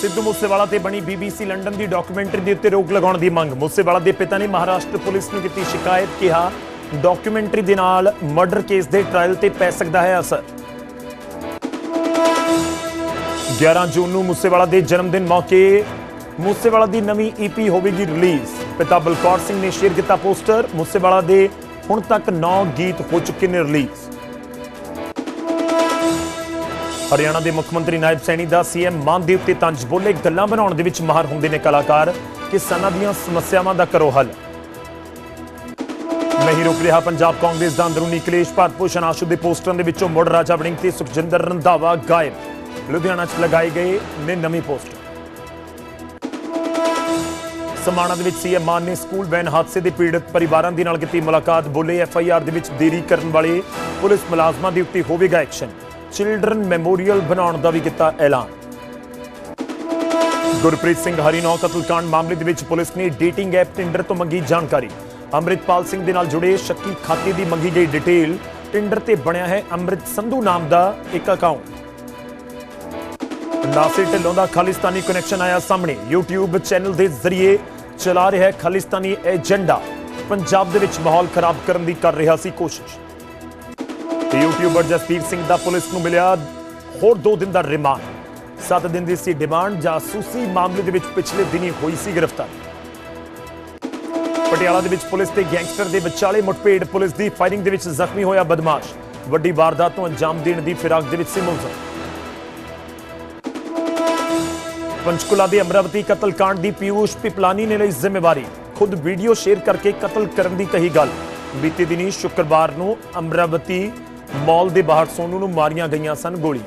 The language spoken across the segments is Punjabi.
ਸਿੱਧੂ ਮੂਸੇਵਾਲਾ ਤੇ ਬਣੀ ਬੀਬੀਸੀ ਲੰਡਨ ਦੀ ਡਾਕੂਮੈਂਟਰੀ ਦੇ ਉੱਤੇ ਰੋਕ ਲਗਾਉਣ ਦੀ ਮੰਗ। ਮੂਸੇਵਾਲਾ ਦੇ ਪਿਤਾ ਨੇ ਮਹਾਰਾਸ਼ਟਰ ਪੁਲਿਸ ਨੂੰ ਕੀਤੀ ਸ਼ਿਕਾਇਤ, ਕਿਹਾ, ਡਾਕੂਮੈਂਟਰੀ ਦੇ ਨਾਲ ਮਰਡਰ ਕੇਸ ਦੇ ਟ੍ਰਾਇਲ ਤੇ ਪੈ ਸਕਦਾ ਹੈ, ਅਸਰ। 11 ਜੂਨ ਨੂੰ ਮੂਸੇਵਾਲਾ ਦੇ ਜਨਮ ਦਿਨ ਮੌਕੇ ਮੂਸੇਵਾਲਾ ਦੀ ਨਵੀਂ ਈਪੀ ਹੋਵੇਗੀ ਰਿਲੀਜ਼। ਪਿਤਾ ਬਲਕੌਰ ਸਿੰਘ ਨੇ ਸ਼ੇਅਰ ਕੀਤਾ ਪੋਸਟਰ, ਮੂਸੇਵਾਲਾ ਦੇ ਹੁਣ ਤੱਕ 9 ਗੀਤ ਹੋ ਚੁੱਕੇ ਨੇ ਰਿਲੀਜ਼। ਹਰਿਆਣਾ ਦੇ ਮੁੱਖ ਮੰਤਰੀ ਨਾਇਬ ਸੈਣੀ ਦਾ ਸੀਐਮ ਮਾਨ ਦੇ ਉੱਤੇ ਤੰਜ ਬੋਲੇ ਗੱਲਾਂ ਬਣਾਉਣ ਦੇ ਵਿੱਚ ਮਾਹਰ ਹੁੰਦੇ ਨੇ ਕਲਾਕਾਰ। ਕਿਸਾਨਾਂ ਦੀਆਂ ਸਮੱਸਿਆਵਾਂ ਦਾ ਕਰੋ ਹੱਲ। ਨਹੀਂ ਰੁਕ ਰਿਹਾ ਪੰਜਾਬ ਕਾਂਗਰਸ ਦਾ ਅੰਦਰੂਨੀ ਕਲੇਸ਼, ਭਾਰਤ ਭੂਸ਼ਣ ਆਸ਼ੂ ਦੇ ਪੋਸਟਰਾਂ ਦੇ ਵਿੱਚੋਂ ਮੁੜ ਰਾਜਾ ਵੜਿੰਗ ਤੇ ਸੁਖਜਿੰਦਰ ਰੰਧਾਵਾ ਗਾਇਬ। ਲੁਧਿਆਣਾ 'ਚ ਲਗਾਏ ਗਏ ਨੇ ਨਵੇਂ ਪੋਸਟਰ ਸਮਾਣਾ ਦੇ ਵਿੱਚ ਸੀਐਮ ਮਾਨ ਨੇ ਸਕੂਲ ਵੈਨ ਹਾਦਸੇ ਦੇ ਪੀੜਤ ਪਰਿਵਾਰਾਂ ਦੇ ਨਾਲ ਕੀਤੀ ਮੁਲਾਕਾਤ, ਬੋਲੇ ਐਫਆਈਆਰ ਦੇ ਵਿੱਚ ਦੇਰੀ ਕਰਨ ਵਾਲੇ ਪੁਲਿਸ ਮੁਲਾਜ਼ਮਾਂ ਦੇ ਉੱਤੇ ਹੋਵੇਗਾ ਐਕਸ਼ਨ। ਚਿਲਡਰਨ ਮੈਮੋਰੀਅਲ ਬਣਾਉਣ ਦਾ ਵੀ ਕੀਤਾ ਐਲਾਨ। ਗੁਰਪ੍ਰੀਤ ਸਿੰਘ ਹਰੀਨੌ ਕਤਲकांड ਮਾਮਲੇ ਦੇ ਵਿੱਚ ਪੁਲਿਸ ਨੇ ਡੇਟਿੰਗ ਐਪ ਟਿੰਡਰ ਤੋਂ ਮੰਗੀ ਜਾਣਕਾਰੀ। ਅੰਮ੍ਰਿਤਪਾਲ ਸਿੰਘ ਦੇ ਨਾਲ ਜੁੜੇ ਸ਼ੱਕੀ ਖਾਤੇ ਦੀ ਮੰਗੀ ਗਈ ਡਿਟੇਲ ਟਿੰਡਰ ਤੇ ਬਣਿਆ ਹੈ ਅੰਮ੍ਰਿਤ ਸੰਧੂ ਨਾਮ ਦਾ ਇੱਕ ਅਕਾਊਂਟ ਨਾਸਿਰ ਢਿੱਲੋਂ ਦਾ ਖਾਲਿਸਤਾਨੀ ਕਨੈਕਸ਼ਨ ਆਇਆ ਸਾਹਮਣੇ। YouTube ਚੈਨਲ ਦੇ ਜ਼ਰੀਏ ਚਲਾ ਰਿਹਾ ਹੈ ਖਾਲਿਸਤਾਨੀ ਏਜੰਡਾ ਪੰਜਾਬ ਦੇ ਵਿੱਚ ਮਾਹੌਲ ਖਰਾਬ ਕਰਨ ਦੀ ਕਰ ਰਿਹਾ ਸੀ ਕੋਸ਼ਿਸ਼। ਤੇ ਯੂਟਿਊਬਰ ਜਸਪੀਰ ਸਿੰਘ ਦਾ ਪੁਲਿਸ ਨੂੰ ਮਿਲਿਆ ਹੋਰ 2 ਦਿਨ ਦਾ ਰਿਮਾਂਡ। 7 ਦਿਨ ਦੀ ਸੀ ਡਿਮਾਂਡ, ਜਾਸੂਸੀ ਮਾਮਲੇ ਦੇ ਵਿੱਚ ਪਿਛਲੇ ਦਿਨੀ ਹੋਈ ਸੀ ਗ੍ਰਿਫਤਾਰੀ। ਪਟਿਆਲਾ ਦੇ ਵਿੱਚ ਪੁਲਿਸ ਤੇ ਗੈਂਗਸਟਰ ਦੇ ਵਿਚਾਲੇ ਮੁੱਠਭੇੜ ਪੁਲਿਸ ਦੀ ਫਾਇਰਿੰਗ ਦੇ ਵਿੱਚ ਜ਼ਖਮੀ ਹੋਇਆ ਬਦਮਾਸ਼। ਵੱਡੀ ਵਾਰਦਾਤ ਨੂੰ ਅੰਜਾਮ ਦੇਣ ਦੀ ਫਿਰਾਕ ਦੇ ਵਿੱਚ ਸੀ ਮੁਲਜ਼ਮ। ਪੰਚਕੁਲਾ ਦੇ ਅਮਰਾਵਤੀ ਕਤਲकांड ਦੀ ਪਿਊਸ਼ ਪਿਪਲਾਨੀ ਨੇ ਲਈ ਜ਼ਿੰਮੇਵਾਰੀ। ਖੁਦ ਵੀਡੀਓ ਸ਼ੇਅਰ ਕਰਕੇ ਕਤਲ ਕਰਨ ਦੀ ਕਹੀ ਗੱਲ। ਬੀਤੇ ਦਿਨੀ ਸ਼ੁੱਕਰਵਾਰ ਨੂੰ ਅਮਰਾਵਤੀ ਮਾਲ ਦੇ ਬਾਹਰ ਸੋਨੂ ਨੂੰ ਮਾਰੀਆਂ ਗਈਆਂ ਸਨ ਗੋਲੀ।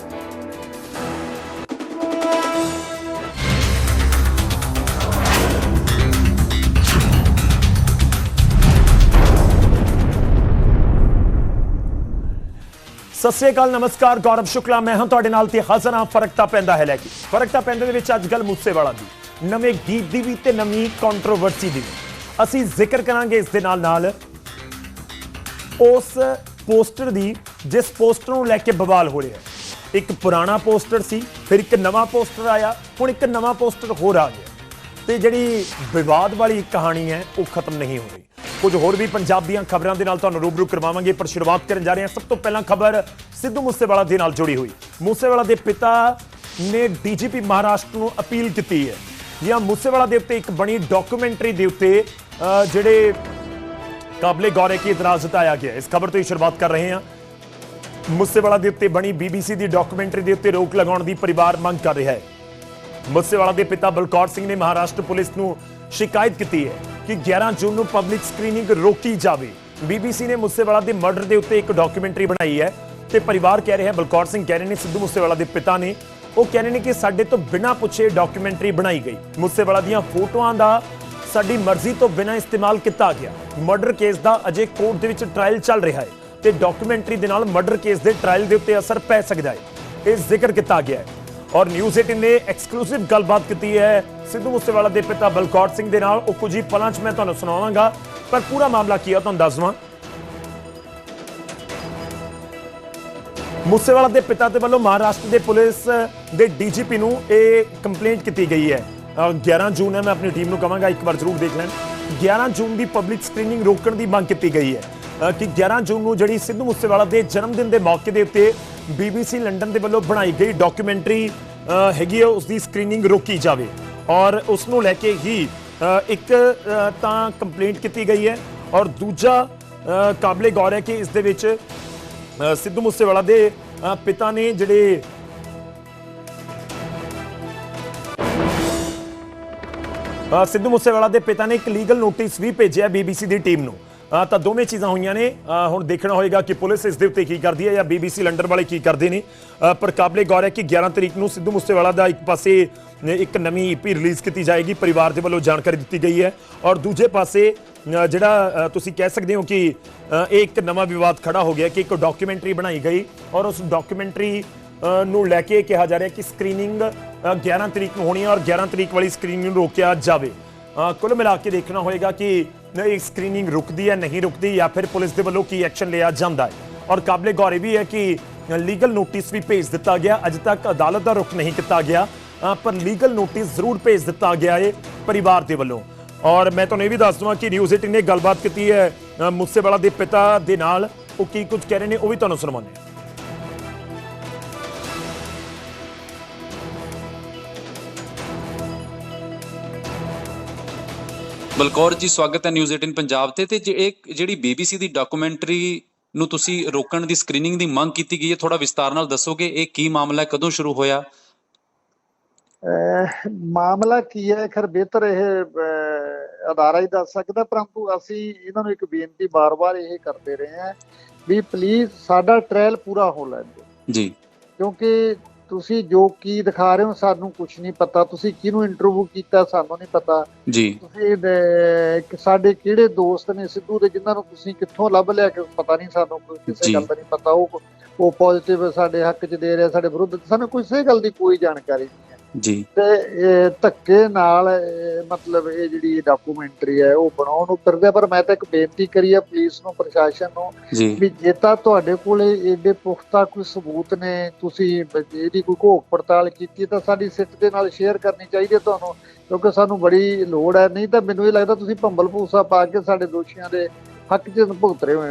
ਸਤਿ ਸ੍ਰੀ ਅਕਾਲ, ਨਮਸਕਾਰ, ਗੌਰਵ ਸ਼ੁਕਲਾ। ਮੈਂ ਹਾਂ ਤੁਹਾਡੇ ਨਾਲ ਤੇ ਹਾਜ਼ਰ ਹਾਂ, ਫ਼ਰਕ ਤਾਂ ਪੈਂਦਾ ਹੈ ਲੈ ਕੇ। ਫ਼ਰਕ ਤਾਂ ਪੈਂਦੇ ਦੇ ਵਿੱਚ ਅੱਜ ਕੱਲ ਮੂਸੇਵਾਲਾ ਦੀ, ਨਵੇਂ ਗੀਤ ਦੀ ਵੀ ਤੇ ਨਵੀਂ ਕੰਟਰੋਵਰਸੀ ਦੀ ਵੀ। ਅਸੀਂ ਜ਼ਿਕਰ ਕਰਾਂਗੇ ਇਸ ਦੇ ਨਾਲ ਨਾਲ ਉਸ ਪੋਸਟਰ ਦੀ ਜਿਸ ਪੋਸਟਰ ਨੂੰ ਲੈ ਕੇ ਬਵਾਲ ਹੋ ਰਿਹਾ ਹੈ। ਇੱਕ ਪੁਰਾਣਾ ਪੋਸਟਰ ਸੀ, ਫਿਰ ਇੱਕ ਨਵਾਂ ਪੋਸਟਰ ਆਇਆ, ਹੁਣ ਇੱਕ ਨਵਾਂ ਪੋਸਟਰ ਹੋਰ ਆ ਗਿਆ। ਤੇ ਜਿਹੜੀ ਵਿਵਾਦ ਵਾਲੀ ਕਹਾਣੀ ਹੈ, ਉਹ ਖਤਮ ਨਹੀਂ ਹੋ ਰਹੀ। ਕੁਝ ਹੋਰ ਵੀ ਪੰਜਾਬ ਦੀਆਂ ਖਬਰਾਂ ਦੇ ਨਾਲ ਤੁਹਾਨੂੰ ਰੂਬਰੂ ਕਰਵਾਵਾਂਗੇ, ਪਰ ਸ਼ੁਰੂਆਤ ਕਰਨ ਜਾ ਰਹੇ ਹਾਂ। ਸਭ ਤੋਂ ਪਹਿਲਾਂ ਖਬਰ ਸਿੱਧੂ ਮੂਸੇਵਾਲਾ ਦੇ ਨਾਲ ਜੁੜੀ ਹੋਈ। ਮੂਸੇਵਾਲਾ ਦੇ ਪਿਤਾ ਨੇ ਡੀਜੀਪੀ ਮਹਾਰਾਸ਼ਟਰ ਨੂੰ ਅਪੀਲ ਕੀਤੀ ਹੈ। ਜਾਂ ਮੂਸੇਵਾਲਾ ਦੇ ਉੱਤੇ ਇੱਕ ਬਣੀ ਡਾਕੂਮੈਂਟਰੀ ਦੇ ਉੱਤੇ ਜਿਹੜੇ ਕਾਬਲੇ ਗੌਰ ਹੈ ਕਿ ਇਤਰਾਜ਼ ਜਤਾਇਆ ਗਿਆ ਇਸ ਖਬਰ ਤੋਂ ਹੀ ਸ਼ੁਰੂਆਤ ਕਰ ਰਹੇ ਹਾਂ। ਮੂਸੇਵਾਲਾ ਦੇ ਉੱਤੇ ਬਣੀ ਬੀਬੀਸੀ ਦੀ ਡਾਕੂਮੈਂਟਰੀ ਦੇ ਉੱਤੇ ਰੋਕ ਲਗਾਉਣ ਦੀ ਪਰਿਵਾਰ ਮੰਗ ਕਰ ਰਿਹਾ ਹੈ। ਮੂਸੇਵਾਲਾ ਦੇ ਪਿਤਾ ਬਲਕੌਰ ਸਿੰਘ ਨੇ ਮਹਾਰਾਸ਼ਟਰ ਪੁਲਿਸ ਨੂੰ ਸ਼ਿਕਾਇਤ ਕੀਤੀ ਹੈ ਕਿ 11 ਜੂਨ ਨੂੰ ਪਬਲਿਕ ਸਕਰੀਨਿੰਗ ਰੋਕੀ ਜਾਵੇ। ਬੀਬੀਸੀ ਨੇ ਮੂਸੇਵਾਲਾ ਦੇ ਮਰਡਰ ਦੇ ਉੱਤੇ ਇੱਕ ਡਾਕੂਮੈਂਟਰੀ ਬਣਾਈ ਹੈ ਤੇ ਪਰਿਵਾਰ ਕਹਿ ਰਿਹਾ ਬਲਕੌਰ ਸਿੰਘ ਕਹਿ ਰਹੇ ਨੇ, ਸਿੱਧੂ ਮੂਸੇਵਾਲਾ ਦੇ ਪਿਤਾ ਨੇ। ਉਹ ਕਹਿ ਰਹੇ ਨੇ ਕਿ ਸਾਡੇ ਤੋਂ ਬਿਨਾਂ ਪੁੱਛੇ ਡਾਕੂਮੈਂਟਰੀ ਬਣਾਈ ਗਈ। ਮੂਸੇਵਾਲਾ ਦੀਆਂ ਫੋਟੋਆਂ ਦਾ ਸਾਡੀ ਮਰਜ਼ੀ ਤੋਂ ਬਿਨਾਂ ਇਸਤੇਮਾਲ ਕੀਤਾ ਗਿਆ। ਮਰਡਰ ਕੇਸ ਦਾ ਅਜੇ ਕੋਰਟ ਦੇ ਵਿੱਚ ਟ੍ਰਾਇਲ ਚੱਲ ਰਿਹਾ ਹੈ। ਤੇ ਡਾਕੂਮੈਂਟਰੀ ਦੇ ਨਾਲ ਮਰਡਰ ਕੇਸ ਦੇ ਟ੍ਰਾਇਲ ਦੇ ਉੱਤੇ ਅਸਰ ਪੈ ਸਕਦਾ ਹੈ। ਇਹ ਜ਼ਿਕਰ ਕੀਤਾ ਗਿਆ ਹੈ। ਔਰ ਨਿਊਜ਼ 18 ਨੇ ਐਕਸਕਲੂਸਿਵ ਗੱਲਬਾਤ ਕੀਤੀ ਹੈ ਸਿੱਧੂ ਮੂਸੇਵਾਲਾ ਦੇ ਪਿਤਾ ਬਲਕੌਰ ਸਿੰਘ ਦੇ ਨਾਲ। ਉਹ ਕੁਝ ਹੀ ਪਲਾਂ 'ਚ ਮੈਂ ਤੁਹਾਨੂੰ ਸੁਣਾਵਾਂਗਾ, ਪਰ ਪੂਰਾ ਮਾਮਲਾ ਕੀ ਹੈ ਤੁਹਾਨੂੰ ਦੱਸ ਦਵਾਂ। ਮੂਸੇਵਾਲਾ ਦੇ ਪਿਤਾ ਦੇ ਵੱਲੋਂ ਮਹਾਰਾਸ਼ਟਰ ਦੇ ਪੁਲਿਸ ਦੇ ਡੀਜੀਪੀ ਨੂੰ ਇਹ ਕੰਪਲੇਂਟ ਕੀਤੀ ਗਈ ਹੈ। ਅਹ 11 ਜੂਨ ਹੈ, ਮੈਂ ਆਪਣੀ ਟੀਮ ਨੂੰ ਕਹਾਂਗਾ, ਇੱਕ ਵਾਰ ਜ਼ਰੂਰ ਦੇਖ ਲੈਣ। 11 ਜੂਨ ਦੀ ਪਬਲਿਕ ਸਕਰੀਨਿੰਗ ਰੋਕਣ ਦੀ ਮੰਗ ਕੀਤੀ ਗਈ ਹੈ। ਕਿ 11 ਜੂਨ ਨੂੰ ਜਿਹੜੀ ਸਿੱਧੂ ਮੂਸੇਵਾਲਾ ਦੇ ਜਨਮ ਦਿਨ ਦੇ ਮੌਕੇ ਦੇ ਉੱਤੇ ਬੀਬੀਸੀ ਲੰਡਨ ਦੇ ਵੱਲੋਂ ਬਣਾਈ ਗਈ ਡਾਕੂਮੈਂਟਰੀ ਹੈਗੀ ਹੈ ਉਸ ਦੀ ਸਕਰੀਨਿੰਗ ਰੋਕੀ ਜਾਵੇ। ਔਰ ਉਸ ਨੂੰ ਲੈ ਕੇ ਹੀ ਇੱਕ ਤਾਂ ਕੰਪਲੇਂਟ ਕੀਤੀ ਗਈ ਹੈ ਔਰ ਦੂਜਾ ਕਾਬਲੇ ਗੌਰ ਹੈ ਕਿ ਇਸ ਦੇ ਵਿੱਚ ਸਿੱਧੂ ਮੂਸੇਵਾਲਾ ਦੇ ਪਿਤਾ ਨੇ ਜਿਹੜੇ ਸਿੱਧੂ ਮੂਸੇਵਾਲਾ ਦੇ ਪਿਤਾ ਨੇ ਇੱਕ ਲੀਗਲ ਨੋਟਿਸ ਵੀ ਭੇਜਿਆ ਬੀਬੀਸੀ ਦੀ ਟੀਮ ਨੂੰ। ਤਾਂ ਦੋਵੇਂ ਚੀਜ਼ਾਂ ਹੋਈਆਂ ਨੇ। ਹੁਣ ਦੇਖਣਾ ਹੋਏਗਾ ਕਿ ਪੁਲਿਸ ਇਸ ਦੇ ਉੱਤੇ ਕੀ ਕਰਦੀ ਹੈ ਜਾਂ ਬੀਬੀਸੀ ਲੰਡਨ ਵਾਲੇ ਕੀ ਕਰਦੇ ਨੇ। ਪਰ ਕਾਬਲੇ ਗੌਰ ਹੈ ਕਿ 11 ਤਰੀਕ ਨੂੰ ਸਿੱਧੂ ਮੂਸੇਵਾਲਾ ਦਾ ਇੱਕ ਪਾਸੇ ਇੱਕ ਨਵੀਂ ਈਪੀ ਰਿਲੀਜ਼ ਕੀਤੀ ਜਾਏਗੀ। ਪਰਿਵਾਰ ਦੇ ਵੱਲੋਂ ਜਾਣਕਾਰੀ ਦਿੱਤੀ ਗਈ ਹੈ। ਔਰ ਦੂਜੇ ਪਾਸੇ ਜਿਹੜਾ ਤੁਸੀਂ ਕਹਿ ਸਕਦੇ ਹੋ ਕਿ ਇਹ ਇੱਕ ਨਵਾਂ ਵਿਵਾਦ ਖੜਾ ਹੋ ਗਿਆ ਕਿ ਇੱਕ ਡਾਕੂਮੈਂਟਰੀ ਬਣਾਈ ਗਈ ਔਰ ਉਸ ਡਾਕੂਮੈਂਟਰੀ ਨੂੰ ਲੈ ਕੇ ਕਿਹਾ ਜਾ ਰਿਹਾ ਕਿ ਸਕਰੀਨਿੰਗ 11 ਤਰੀਕ ਨੂੰ ਹੋਣੀ ਹੈ ਔਰ 11 ਤਰੀਕ ਵਾਲੀ ਸਕਰੀਨਿੰਗ ਨੂੰ ਰੋਕਿਆ ਜਾਵੇ। ਕੁੱਲ ਮਿਲਾ ਕੇ ਦੇਖਣਾ ਹੋਏਗਾ ਕਿ ਇਹ ਸਕਰੀਨਿੰਗ ਰੁਕਦੀ ਹੈ ਨਹੀਂ ਰੁਕਦੀ ਜਾਂ ਫਿਰ ਪੁਲਿਸ ਦੇ ਵੱਲੋਂ ਕੀ ਐਕਸ਼ਨ ਲਿਆ ਜਾਂਦਾ ਹੈ। ਔਰ ਕਾਬਲੇ ਗੌਰ ਇਹ ਵੀ ਹੈ ਕਿ ਲੀਗਲ ਨੋਟਿਸ ਵੀ ਭੇਜ ਦਿੱਤਾ ਗਿਆ। ਅਜੇ ਤੱਕ ਅਦਾਲਤ ਦਾ ਰੁਖ ਨਹੀਂ ਕੀਤਾ ਗਿਆ। ਪਰ ਲੀਗਲ ਨੋਟਿਸ ਜ਼ਰੂਰ ਭੇਜ ਦਿੱਤਾ ਗਿਆ ਹੈ ਪਰਿਵਾਰ ਦੇ ਵੱਲੋਂ। ਔਰ ਮੈਂ ਤੁਹਾਨੂੰ ਇਹ ਵੀ ਦੱਸ ਦਵਾਂ ਕਿ ਨਿਊਜ਼ 18 ਨੇ ਗੱਲਬਾਤ ਕੀਤੀ ਹੈ ਅ, ਮੂਸੇਵਾਲਾ ਦੇ ਪਿਤਾ ਦੇ ਨਾਲ। ਉਹ ਕੀ ਕੁਝ ਕਹਿ ਰਹੇ ਨੇ ਉਹ ਵੀ ਤੁਹਾਨੂੰ ਸੁਣਾਉਂਦੇ ਬਲਕੌਰ ਜੀ ਸਵਾਗਤ ਹੈ ਨਿਊਜ਼ 18 ਪੰਜਾਬ ਤੇ। ਤੇ ਜੇ ਇਹ ਜਿਹੜੀ BBC ਦੀ ਡਾਕੂਮੈਂਟਰੀ ਨੂੰ ਤੁਸੀਂ ਰੋਕਣ ਦੀ ਸਕਰੀਨਿੰਗ ਦੀ ਮੰਗ ਕੀਤੀ ਗਈ ਹੈ ਥੋੜਾ ਵਿਸਤਾਰ ਨਾਲ ਦੱਸੋਗੇ ਇਹ ਕੀ ਮਾਮਲਾ ਹੈ ਕਦੋਂ ਸ਼ੁਰੂ ਹੋਇਆ? ਮਾਮਲਾ ਕੀ ਹੈ? ਖਰ ਬਿਹਤਰ ਇਹ ਅਦਾਰਾ ਹੀ ਦੱਸ ਸਕਦਾ ਪਰੰਤੂ ਅਸੀਂ ਇਹਨਾਂ ਨੂੰ ਇੱਕ ਬੇਨਤੀ ਬਾਰ-ਬਾਰ ਇਹ ਕਰਦੇ ਰਹੇ ਹਾਂ ਵੀ ਪਲੀਜ਼ ਸਾਡਾ ਟ੍ਰਾਇਲ ਪੂਰਾ ਹੋ ਲੈਣ ਦਿਓ ਜੀ। ਕਿਉਂਕਿ ਤੁਸੀਂ ਜੋ ਕੀ ਦਿਖਾ ਰਹੇ ਹੋ ਸਾਨੂੰ ਕੁਝ ਨਹੀਂ ਪਤਾ। ਤੁਸੀਂ ਕਿਹਨੂੰ ਇੰਟਰਵਿਊ ਕੀਤਾ ਸਾਨੂੰ ਨਹੀਂ ਪਤਾ। ਜੀ ਤੁਸੀਂ ਕਿ ਸਾਡੇ ਕਿਹੜੇ ਦੋਸਤ ਨੇ ਸਿੱਧੂ ਦੇ ਜਿਨ੍ਹਾਂ ਨੂੰ ਤੁਸੀਂ ਕਿੱਥੋਂ ਲੱਭ ਲਿਆ ਕਿ ਪਤਾ ਨਹੀਂ ਸਾਨੂੰ ਕੋਈ ਕਿਸੇ ਜੀ। ਗੱਲ ਦਾ ਨਹੀਂ ਪਤਾ ਉਹ ਉਹ ਪੋਜ਼ਿਟਿਵ ਸਾਡੇ ਹੱਕ 'ਚ ਦੇ ਰਿਹਾ ਸਾਡੇ ਵਿਰੁੱਧ ਸਾਨੂੰ ਕਿਸੇ ਗੱਲ ਦੀ ਕੋਈ ਜਾਣਕਾਰੀ ਨਹੀਂ ਹੈ ਜੀ ਤੇ ਇਹ ਧੱਕੇ ਨਾਲ ਇਹ ਮਤਲਬ ਇਹ ਜਿਹੜੀ ਡਾਕੂਮੈਂਟਰੀ ਹੈ ਉਹ ਬਣਾਉਣ ਨੂੰ ਫਿਰਦੇ ਆ। ਪਰ ਮੈਂ ਤਾਂ ਇੱਕ ਬੇਨਤੀ ਕਰੀ ਹੈ ਪੁਲਿਸ ਨੂੰ ਪ੍ਰਸ਼ਾਸਨ ਨੂੰ ਜੀ ਵੀ ਜੇ ਤਾਂ ਤੁਹਾਡੇ ਕੋਲੇ ਏਡੇ ਪੁਖਤਾ ਕੋਈ ਸਬੂਤ ਨੇ ਤੁਸੀਂ ਬ- ਇਹਦੀ ਕੋਈ ਘੋਖ ਪੜਤਾਲ ਕੀਤੀ ਤਾਂ ਸਾਡੀ ਸਿੱਟ ਦੇ ਨਾਲ ਸ਼ੇਅਰ ਕਰਨੀ ਚਾਹੀਦੀ ਹੈ ਤੁਹਾਨੂੰ ਕਿਉਂਕਿ ਸਾਨੂੰ ਬੜੀ ਲੋੜ ਹੈ। ਨਹੀਂ ਤਾਂ ਮੈਨੂੰ ਇਹ ਲੱਗਦਾ ਤੁਸੀਂ ਭੰਬਲ ਭੂਸਾ ਪਾ ਕੇ ਸਾਡੇ ਦੋਸ਼ੀਆਂ ਦੇ ਹੱਕ 'ਚ ਭੁਗਤ ਰਹੇ ਹੋ।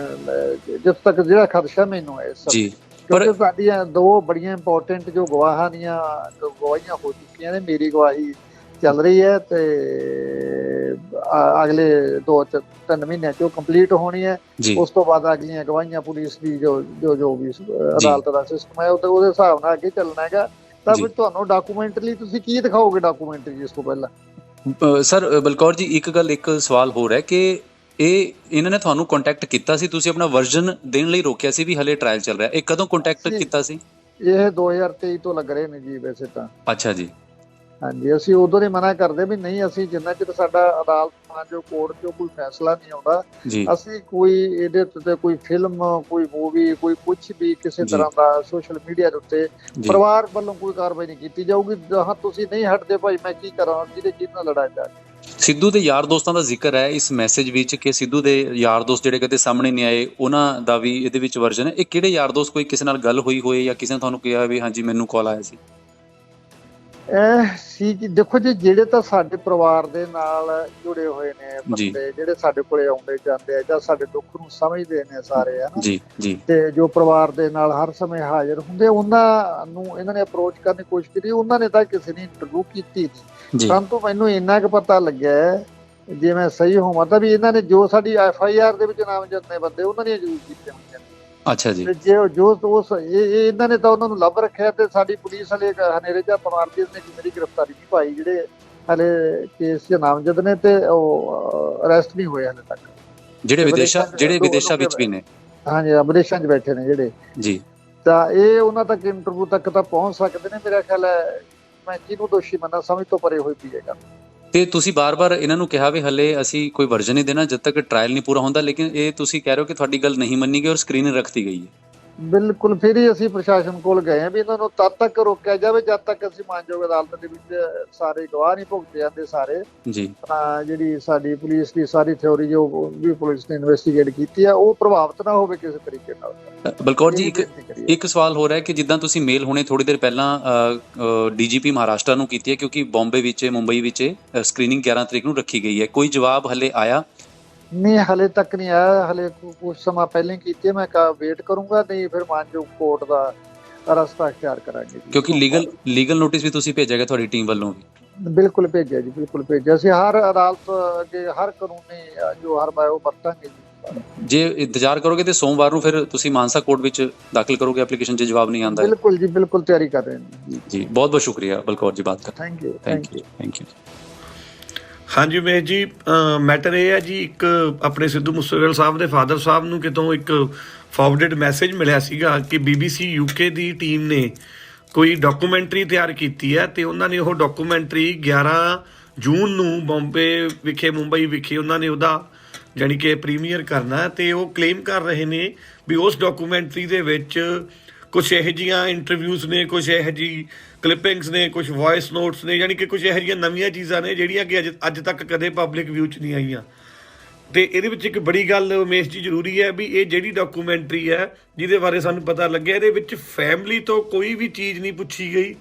ਜਿਸ ਤੱਕ ਜਿਹੜਾ ਖਦਸ਼ਾ ਮੈਨੂੰ ਹੈ ਇਸ। ਜੀ ਪਰ ਸਾਡੀਆਂ ਦੋ ਬੜੀਆਂ ਇੰਪੋਰਟੈਂਟ ਜੋ ਗਵਾਹਾਂ ਦੀਆਂ ਜੋ ਗਵਾਹੀਆਂ ਹੋ ਚੁੱਕੀਆਂ ਨੇ ਮੇਰੀ ਗਵਾਹੀ ਚੱਲ ਰਹੀ ਹੈ ਤੇ ਅਗਲੇ 2 ਤਿੰਨ ਮਹੀਨਿਆਂ ਚ ਕੰਪਲੀਟ ਹੋਣੀ ਹੈ। ਉਸ ਤੋਂ ਬਾਅਦ ਅਗਲੀਆਂ ਗਵਾਹੀਆਂ ਪੁਲਿਸ ਦੀ ਜੋ ਜੋ ਜੋ ਵੀ ਅਦਾਲਤ ਦਾ ਸਿਸਟਮ ਹੈ ਉਹਦੇ ਉਹਦੇ ਹਿਸਾਬ ਨਾਲ ਅੱਗੇ ਚੱਲਣਾ ਹੈਗਾ। ਤਾਂ। ਫਿਰ ਤੁਹਾਨੂੰ ਡਾਕੂਮੈਂਟਰੀ ਤੁਸੀਂ ਕੀ ਦਿਖਾਓਗੇ ਡਾਕੂਮੈਂਟਰੀ ਇਸ ਤੋਂ ਪਹਿਲਾਂ? ਸਰ ਬਲਕੌਰ ਜੀ ਇੱਕ ਗੱਲ ਇੱਕ ਸਵਾਲ ਹੋਰ ਹੈ ਕਿ ਇਹ ਇਹਨਾਂ ਨੇ ਤੁਹਾਨੂੰ ਕੰਟੈਕਟ ਕੀਤਾ ਸੀ? ਤੁਸੀਂ ਆਪਣਾ ਵਰਜ਼ਨ ਦੇਣ ਲਈ ਰੋਕਿਆ ਸੀ ਵੀ ਹਲੇ ਟ੍ਰਾਇਲ ਚੱਲ ਰਿਹਾ। ਇਹ ਕਦੋਂ ਕੰਟੈਕਟ। ਕੀਤਾ ਸੀ? ਇਹ 2023 ਤੋਂ ਲੱਗ ਰਹੇ ਨੇ ਜੀ ਵੈਸੇ ਤਾਂ। ਅੱਛਾ ਜੀ। ਹਾਂਜੀ ਅਸੀਂ ਉਦੋਂ ਹੀ ਮਨਾ ਕਰਦੇ ਵੀ ਨਹੀਂ ਅਸੀਂ ਜਿੰਨਾ ਚਿਰ ਸਾਡਾ ਅਦਾਲਤ ਮਾਂ ਜੋ ਕੋਰਟ 'ਚੋਂ ਕੋਈ ਫੈਸਲਾ ਨਹੀਂ ਆਉਂਦਾ ਅਸੀਂ ਕੋਈ ਇਹਦੇ ਉੱਤੇ ਕੋਈ ਫਿਲਮ ਕੋਈ ਮੂਵੀ ਕੋਈ ਕੁਝ ਵੀ ਕਿਸੇ। ਤਰ੍ਹਾਂ ਦਾ ਸੋਸ਼ਲ ਮੀਡੀਆ ਦੇ ਉੱਤੇ ਪਰਿਵਾਰ ਵੱਲੋਂ ਕੋਈ ਕਾਰਵਾਈ ਨਹੀਂ ਕੀਤੀ ਜਾਊਗੀ ਹਾਂ ਤੁਸੀਂ ਨਹੀਂ ਹਟਦੇ ਭਾਈ ਮੈਂ ਕੀ ਕਰਾਂ ਜਿਹਦੇ ਨਾਲ ਲੜਾਈ ਜਾ ਸਿੱਧੂ ਦੇ ਯਾਰ ਦੋਸਤਾਂ ਦਾ ਜ਼ਿਕਰ ਹੈ ਇਸ ਮੈਸੇਜ ਵਿੱਚ ਕਿ ਸਿੱਧੂ ਦੇ ਯਾਰ ਦੋਸਤ ਜਿਹੜੇ ਕਦੇ ਸਾਹਮਣੇ ਨਹੀਂ ਆਏ ਉਹਨਾਂ ਦਾ ਵੀ ਇਹਦੇ ਵਿੱਚ ਵਰਜਨ ਹੈ। ਇਹ ਕਿਹੜੇ ਯਾਰ ਦੋਸਤ ਕੋਈ ਕਿਸੇ ਨਾਲ ਗੱਲ ਹੋਈ ਹੋਏ ਜਾਂ ਕਿਸੇ ਨੇ ਤੁਹਾਨੂੰ ਕਿਹਾ ਵੀ ਹਾਂਜੀ ਮੈਨੂੰ ਕਾਲ ਆਇਆ ਸੀ? ਇਹ ਸੀ ਕਿ ਦੇਖੋ ਜੀ ਜਿਹੜੇ ਤਾਂ ਸਾਡੇ ਪਰਿਵਾਰ ਦੇ ਨਾਲ ਜੁੜੇ ਹੋਏ ਨੇ। ਬੰਦੇ ਜਿਹੜੇ ਸਾਡੇ ਕੋਲੇ ਆਉਂਦੇ ਜਾਂਦੇ ਆ ਜਾਂ ਸਾਡੇ ਦੁੱਖ ਨੂੰ ਸਮਝਦੇ ਨੇ ਸਾਰੇ ਹਨਾ ਜੀ ਜੀ। ਤੇ ਜੋ ਪਰਿਵਾਰ ਦੇ ਨਾਲ ਹਰ ਸਮੇਂ ਹਾਜ਼ਰ ਹੁੰਦੇ ਉਹਨਾਂ ਨੂੰ ਇਹਨਾਂ ਨੇ ਅਪਰੋਚ ਕਰਨ ਦੀ ਕੋਸ਼ਿਸ਼ ਕੀਤੀ ਉਹਨਾਂ ਨੇ ਤਾਂ ਕਿਸੇ ਨੇ ਇੰਟਰਵਿਊ ਕੀਤੀ ਨਹੀਂ। ਪਰੰਤੂ ਮੈਨੂੰ ਇੰਨਾ ਕੁ ਪਤਾ ਲੱਗਿਆ ਜੇ ਮੈਂ ਸਹੀ ਹੋਵਾਂ ਤਾਂ ਵੀ ਇਹਨਾਂ ਨੇ ਜੋ ਸਾਡੀ ਐਫ ਆਈ ਆਰ ਦੇ ਵਿੱਚ ਨਾਮਜ਼ਦ ਨੇ ਬੰਦੇ ਉਹਨਾਂ ਨੇ ਯੂਜ਼ ਕੀਤੇ ਅੱਛਾ ਜੀ। ਤੇ ਜੇ ਜੋ ਉਸ ਇਹ ਇਹ ਇਹਨਾਂ ਨੇ ਤਾਂ ਉਹਨਾਂ ਨੂੰ ਲੱਭ ਰੱਖਿਆ ਤੇ ਸਾਡੀ ਪੁਲਿਸ ਵਾਲੇ ਇੱਕ ਹਨੇਰੇ ਜਾਂ ਪਰਵਾਰਦੀ ਨੇ ਮੇਰੀ ਗ੍ਰਿਫਤਾਰੀ ਨਹੀਂ ਪਾਈ ਜਿਹੜੇ ਹਲੇ ਕੇਸ 'ਚ ਨਾਮਜ਼ਦ ਨੇ ਤੇ ਉਹ ਅਰੈਸਟ ਨਹੀਂ ਹੋਏ ਹਲੇ ਤੱਕ। ਜਿਹੜੇ ਵਿਦੇਸ਼ਾਂ ਜਿਹੜੇ ਦੋ- ਵਿਦੇਸ਼ਾਂ ਦੋ ਵਿੱਚ ਵੀ ਨੇ। ਹਾਂਜੀ ਅਮਰੀਸ਼ਾਂ 'ਚ ਬੈਠੇ ਨੇ ਜਿਹੜੇ। ਜੀ। ਤਾਂ ਇਹ ਉਹਨਾਂ ਤੱਕ ਇੰਟਰਵਿਊ ਤੱਕ ਤਾਂ ਪਹੁੰਚ ਸਕਦੇ ਨੇ ਮੇਰਾ ਖਿਆਲ ਹੈ ਮੈਂ ਕਿਹਨੂੰ ਦੋਸ਼ੀ ਮੰਨਾਂ ਸਮਝ ਤੋਂ ਪਰੇ ਹੋਈ ਪਈ ਗੱਲ। ਤੇ ਤੁਸੀਂ ਬਾਰ-ਬਾਰ ਇਹਨਾਂ ਨੂੰ ਕਿਹਾ ਵੀ ਹਲੇ ਅਸੀਂ ਕੋਈ ਵਰਜਨ ਨਹੀਂ ਦੇਣਾ ਜਦ ਤੱਕ ਟ੍ਰਾਇਲ ਨਹੀਂ ਪੂਰਾ ਹੁੰਦਾ, ਲੇਕਿਨ ਇਹ ਤੁਸੀਂ ਕਹਿ ਰਹੇ ਹੋ ਕਿ ਤੁਹਾਡੀ ਗੱਲ ਨਹੀਂ ਮੰਨੀ ਗਈ ਔਰ ਸਕਰੀਨ ਰੱਖਤੀ ਗਈ ਹੈ। ਬਿਲਕੁਲ ਫਿਰ ਹੀ ਅਸੀਂ ਪ੍ਰਸ਼ਾਸਨ ਕੋਲ ਗਏ ਹਾਂ ਵੀ ਇਹਨਾਂ ਨੂੰ ਤਦ ਤੱਕ ਰੋਕਿਆ ਜਾਵੇ ਜਦ ਤੱਕ ਅਸੀਂ ਮਾਨਯੋਗ ਅਦਾਲਤ ਦੇ ਵਿੱਚ ਸਾਰੇ ਗਵਾਹ ਨਹੀਂ ਭੁਗਤੇ ਜਾਂਦੇ ਸਾਰੇ। ਜੀ। ਤਾਂ ਜਿਹੜੀ ਸਾਡੀ ਪੁਲਿਸ ਦੀ ਸਾਰੀ ਥਿਉਰੀ ਜੋ ਵੀ ਪੁਲਿਸ ਨੇ ਇਨਵੈਸਟੀਗੇਟ ਕੀਤੀ ਆ ਉਹ ਪ੍ਰਭਾਵਿਤ ਨਾ ਹੋਵੇ ਕਿਸੇ ਤਰੀਕੇ ਨਾਲ। ਬਲਕੌਰ ਜੀ ਇੱਕ। ਇੱਕ ਸਵਾਲ ਹੋ ਰਿਹਾ ਹੈ ਕਿ ਜਿੱਦਾਂ ਤੁਸੀਂ ਮੇਲ ਹੁਣੇ ਥੋੜੀ ਦੇਰ ਪਹਿਲਾਂ ਡੀਜੀਪੀ ਮਹਾਰਾਸ਼ਟਰ ਨੂੰ ਕੀਤੀ ਹੈ ਕਿਉਂਕਿ ਬੰਬੇ ਵਿੱਚ ਮੁੰਬਈ ਵਿੱਚ ਸਕਰੀਨਿੰਗ 11 ਤਰੀਕ ਨੂੰ ਰੱਖੀ ਗਈ ਹੈ। ਕੋਈ ਜਵਾਬ ਹਲੇ ਆਇਆ? ਨਹੀਂ ਹਲੇ ਤੱਕ ਨਹੀਂ ਆਇਆ। ਹਲੇ ਕੁਝ ਸਮਾਂ ਪਹਿਲਾਂ ਕੀਤੀ। ਮੈਂ ਕਾ ਵੇਟ ਕਰੂੰਗਾ ਨਹੀਂ ਫਿਰ ਮਾਨਯੋਗ ਕੋਰਟ ਦਾ ਰਸਤਾ ਅਖਤਿਆਰ ਕਰਾਂਗੇ। ਕਿਉਂਕਿ ਲੀਗਲ ਲੀਗਲ ਨੋਟਿਸ ਵੀ ਤੁਸੀਂ ਭੇਜਿਆਗਾ ਤੁਹਾਡੀ ਟੀਮ ਵੱਲੋਂ ਵੀ। ਬਿਲਕੁਲ ਭੇਜਿਆ ਜੀ ਬਿਲਕੁਲ ਭੇਜਿਆ। ਅਸੀਂ ਹਰ ਅਦਾਲਤ ਅੱਗੇ ਹਰ ਕਾਨੂੰਨੀ ਜੋ ਹਰ ਉਹ ਵਰਤਾਂਗੇ ਜੀ। ਜੇ ਇੰਤਜ਼ਾਰ ਕਰੋਗੇ ਤੇ ਸੋਮਵਾਰ ਨੂੰ ਫਿਰ ਤੁਸੀਂ ਮਾਨਸਾ ਕੋਰਟ ਵਿੱਚ ਦਾਖਲ ਕਰੋਗੇ ਐਪਲੀਕੇਸ਼ਨ ਜੇ ਜਵਾਬ ਨਹੀਂ ਆਉਂਦਾ। ਬਿਲਕੁਲ ਜੀ ਬਿਲਕੁਲ ਤਿਆਰੀ ਕਰ ਰਹੇ ਹਾਂ। ਜੀ ਬਹੁਤ ਬਹੁਤ ਸ਼ੁਕਰੀਆ ਬਲਕੌਰ ਜੀ ਬਾਤ ਕਰ thank you thank you thank you ਹਾਂਜੀ ਮਹੇਸ਼ ਜੀ ਮੈਟਰ ਇਹ ਹੈ ਜੀ, ਇੱਕ ਆਪਣੇ ਸਿੱਧੂ ਮੂਸੇਵਾਲ ਸਾਹਿਬ ਦੇ ਫਾਦਰ ਸਾਹਿਬ ਨੂੰ ਕਿਤੋਂ ਇੱਕ ਫਾਰਵਰਡਡ ਮੈਸੇਜ ਮਿਲਿਆ ਸੀਗਾ ਕਿ BBC UK ਦੀ ਟੀਮ ਨੇ ਕੋਈ ਡਾਕੂਮੈਂਟਰੀ ਤਿਆਰ ਕੀਤੀ ਹੈ ਤੇ ਉਹਨਾਂ ਨੇ ਉਹ ਡਾਕੂਮੈਂਟਰੀ 11 ਜੂਨ ਨੂੰ ਬੰਬੇ ਵਿਖੇ, ਮੁੰਬਈ ਵਿਖੇ ਉਹਨਾਂ ਨੇ ਉਹਦਾ ਜਾਣੀ ਕਿ ਪ੍ਰੀਮੀਅਰ ਕਰਨਾ ਹੈ ਤੇ ਉਹ ਕਲੇਮ ਕਰ ਰਹੇ ਨੇ ਵੀ ਉਸ ਡਾਕੂਮੈਂਟਰੀ ਦੇ ਵਿੱਚ ਕੁਝ ਇਹੋ ਜਿਹੀਆਂ ਇੰਟਰਵਿਊਜ਼ ਨੇ ਕੁਝ ਇਹੋ ਜਿਹੀ ਕਲਿੱਪਿੰਗਸ ਨੇ ਕੁਝ ਵੌਇਸ ਨੋਟਸ ਨੇ, ਯਾਨੀ ਕਿ ਕੁਝ ਇਹੋ ਜਿਹੀਆਂ ਨਵੀਆਂ ਚੀਜ਼ਾਂ ਨੇ ਜਿਹੜੀਆਂ ਕਿ ਅੱਜ ਅੱਜ ਤੱਕ ਕਦੇ ਪਬਲਿਕ ਵਿਊ 'ਚ ਨਹੀਂ ਆਈਆਂ। ਤੇ ਇਹਦੇ ਵਿੱਚ ਇੱਕ ਬੜੀ ਗੱਲ ਉਮੇਸ਼ ਜੀ ਜ਼ਰੂਰੀ ਹੈ ਵੀ ਇਹ ਜਿਹੜੀ ਡਾਕੂਮੈਂਟਰੀ ਹੈ, ਜਿਹਦੇ ਬਾਰੇ ਸਾਨੂੰ ਪਤਾ ਲੱਗਿਆ, ਇਹਦੇ ਵਿੱਚ ਫੈਮਿਲੀ ਤੋਂ ਕੋਈ ਵੀ ਚੀਜ਼ ਨਹੀਂ ਪੁੱਛੀ ਗਈ।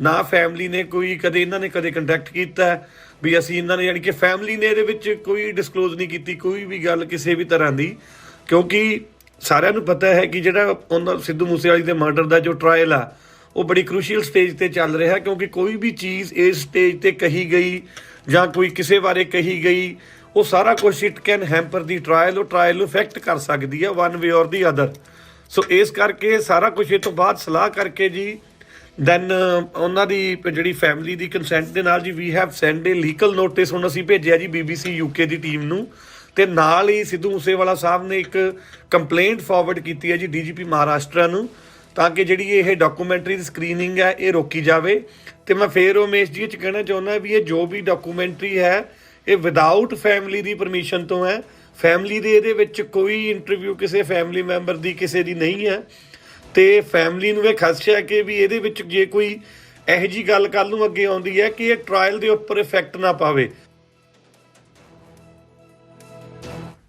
ਨਾ ਫੈਮਿਲੀ ਨੇ ਕੋਈ ਕਦੇ ਇਹਨਾਂ ਨੇ ਕਦੇ ਕੰਟੈਕਟ ਕੀਤਾ, ਵੀ ਅਸੀਂ ਇਹਨਾਂ ਨੇ, ਯਾਨੀ ਕਿ ਫੈਮਿਲੀ ਨੇ ਇਹਦੇ ਵਿੱਚ ਕੋਈ ਡਿਸਕਲੋਜ਼ ਨਹੀਂ ਕੀਤੀ ਕੋਈ ਵੀ ਗੱਲ ਕਿਸੇ ਵੀ ਤਰ੍ਹਾਂ ਦੀ। ਕਿਉਂਕਿ ਸਾਰਿਆਂ ਨੂੰ ਪਤਾ ਹੈ ਕਿ ਜਿਹੜਾ ਉਹਨਾਂ ਸਿੱਧੂ ਮੂਸੇਵਾਲੀ ਦੇ ਮਰਡਰ ਦਾ ਜੋ ਟ੍ਰਾਇਲ ਆ, ਉਹ ਬੜੀ ਕ੍ਰੂਸ਼ੀਅਲ ਸਟੇਜ ਤੇ ਚੱਲ ਰਿਹਾ ਕਿਉਂਕਿ ਕੋਈ ਵੀ ਚੀਜ਼ ਇਸ ਸਟੇਜ ਤੇ ਕਹੀ ਗਈ ਜਾਂ ਕੋਈ ਕਿਸੇ ਬਾਰੇ ਕਹੀ ਗਈ, ਉਹ ਸਾਰਾ ਕੁਝ it can hamper the trial ਉਹ ਟ੍ਰਾਇਲ ਨੂੰ ਇਫੈਕਟ ਕਰ ਸਕਦੀ ਹੈ one way or the other so ਇਸ ਕਰਕੇ ਸਾਰਾ ਕੁਝ ਇਹ ਤੋਂ ਬਾਅਦ ਸਲਾਹ ਕਰਕੇ ਜੀ ਦੈਨ ਉਹਨਾਂ ਦੀ ਜਿਹੜੀ ਫੈਮਿਲੀ ਦੀ ਕੰਸੈਂਟ ਦੇ ਨਾਲ ਜੀ we have send a legal notice ਹੁਣ ਅਸੀਂ ਭੇਜਿਆ ਜੀ BBC ਯੂਕੇ ਦੀ ਟੀਮ ਨੂੰ। ਤੇ ਨਾਲ ਹੀ ਸਿੱਧੂ ਮੂਸੇਵਾਲਾ ਸਾਹਿਬ ਨੇ ਇੱਕ ਕੰਪਲੇਂਟ ਫਾਰਵਰਡ ਕੀਤੀ ਹੈ ਜੀ ਡੀਜੀਪੀ ਮਹਾਰਾਸ਼ਟਰ ਨੂੰ, ਤਾਂ ਕਿ ਜਿਹੜੀ ਇਹ ਡਾਕੂਮੈਂਟਰੀ ਦੀ ਸਕਰੀਨਿੰਗ ਹੈ, ਇਹ ਰੋਕੀ ਜਾਵੇ। ਤੇ ਮੈਂ ਫੇਰ ਉਮੇਸ਼ ਜੀ ਚ ਕਹਿਣਾ ਚਾਹੁੰਦਾ ਵੀ ਇਹ ਜੋ ਵੀ ਡਾਕੂਮੈਂਟਰੀ ਹੈ, ਇਹ ਵਿਦਆਊਟ ਫੈਮਿਲੀ ਦੀ ਪਰਮਿਸ਼ਨ ਤੋਂ ਹੈ। ਫੈਮਿਲੀ ਦੇ ਇਹਦੇ ਵਿੱਚ ਕੋਈ ਇੰਟਰਵਿਊ ਕਿਸੇ ਫੈਮਿਲੀ ਮੈਂਬਰ ਦੀ ਕਿਸੇ ਦੀ ਨਹੀਂ ਹੈ। ਤੇ ਫੈਮਿਲੀ ਨੂੰ ਇਹ ਖਦਸ਼ਾ ਹੈ ਕਿ ਵੀ ਇਹਦੇ ਵਿੱਚ ਜੇ ਕੋਈ ਇਹੋ ਜੀ ਗੱਲ ਕੱਲ ਨੂੰ ਅੱਗੇ ਆਉਂਦੀ ਹੈ ਕਿ ਇਹ ਟ੍ਰਾਇਲ ਦੇ ਉੱਪਰ ਇਫੈਕਟ ਨਾ ਪਾਵੇ।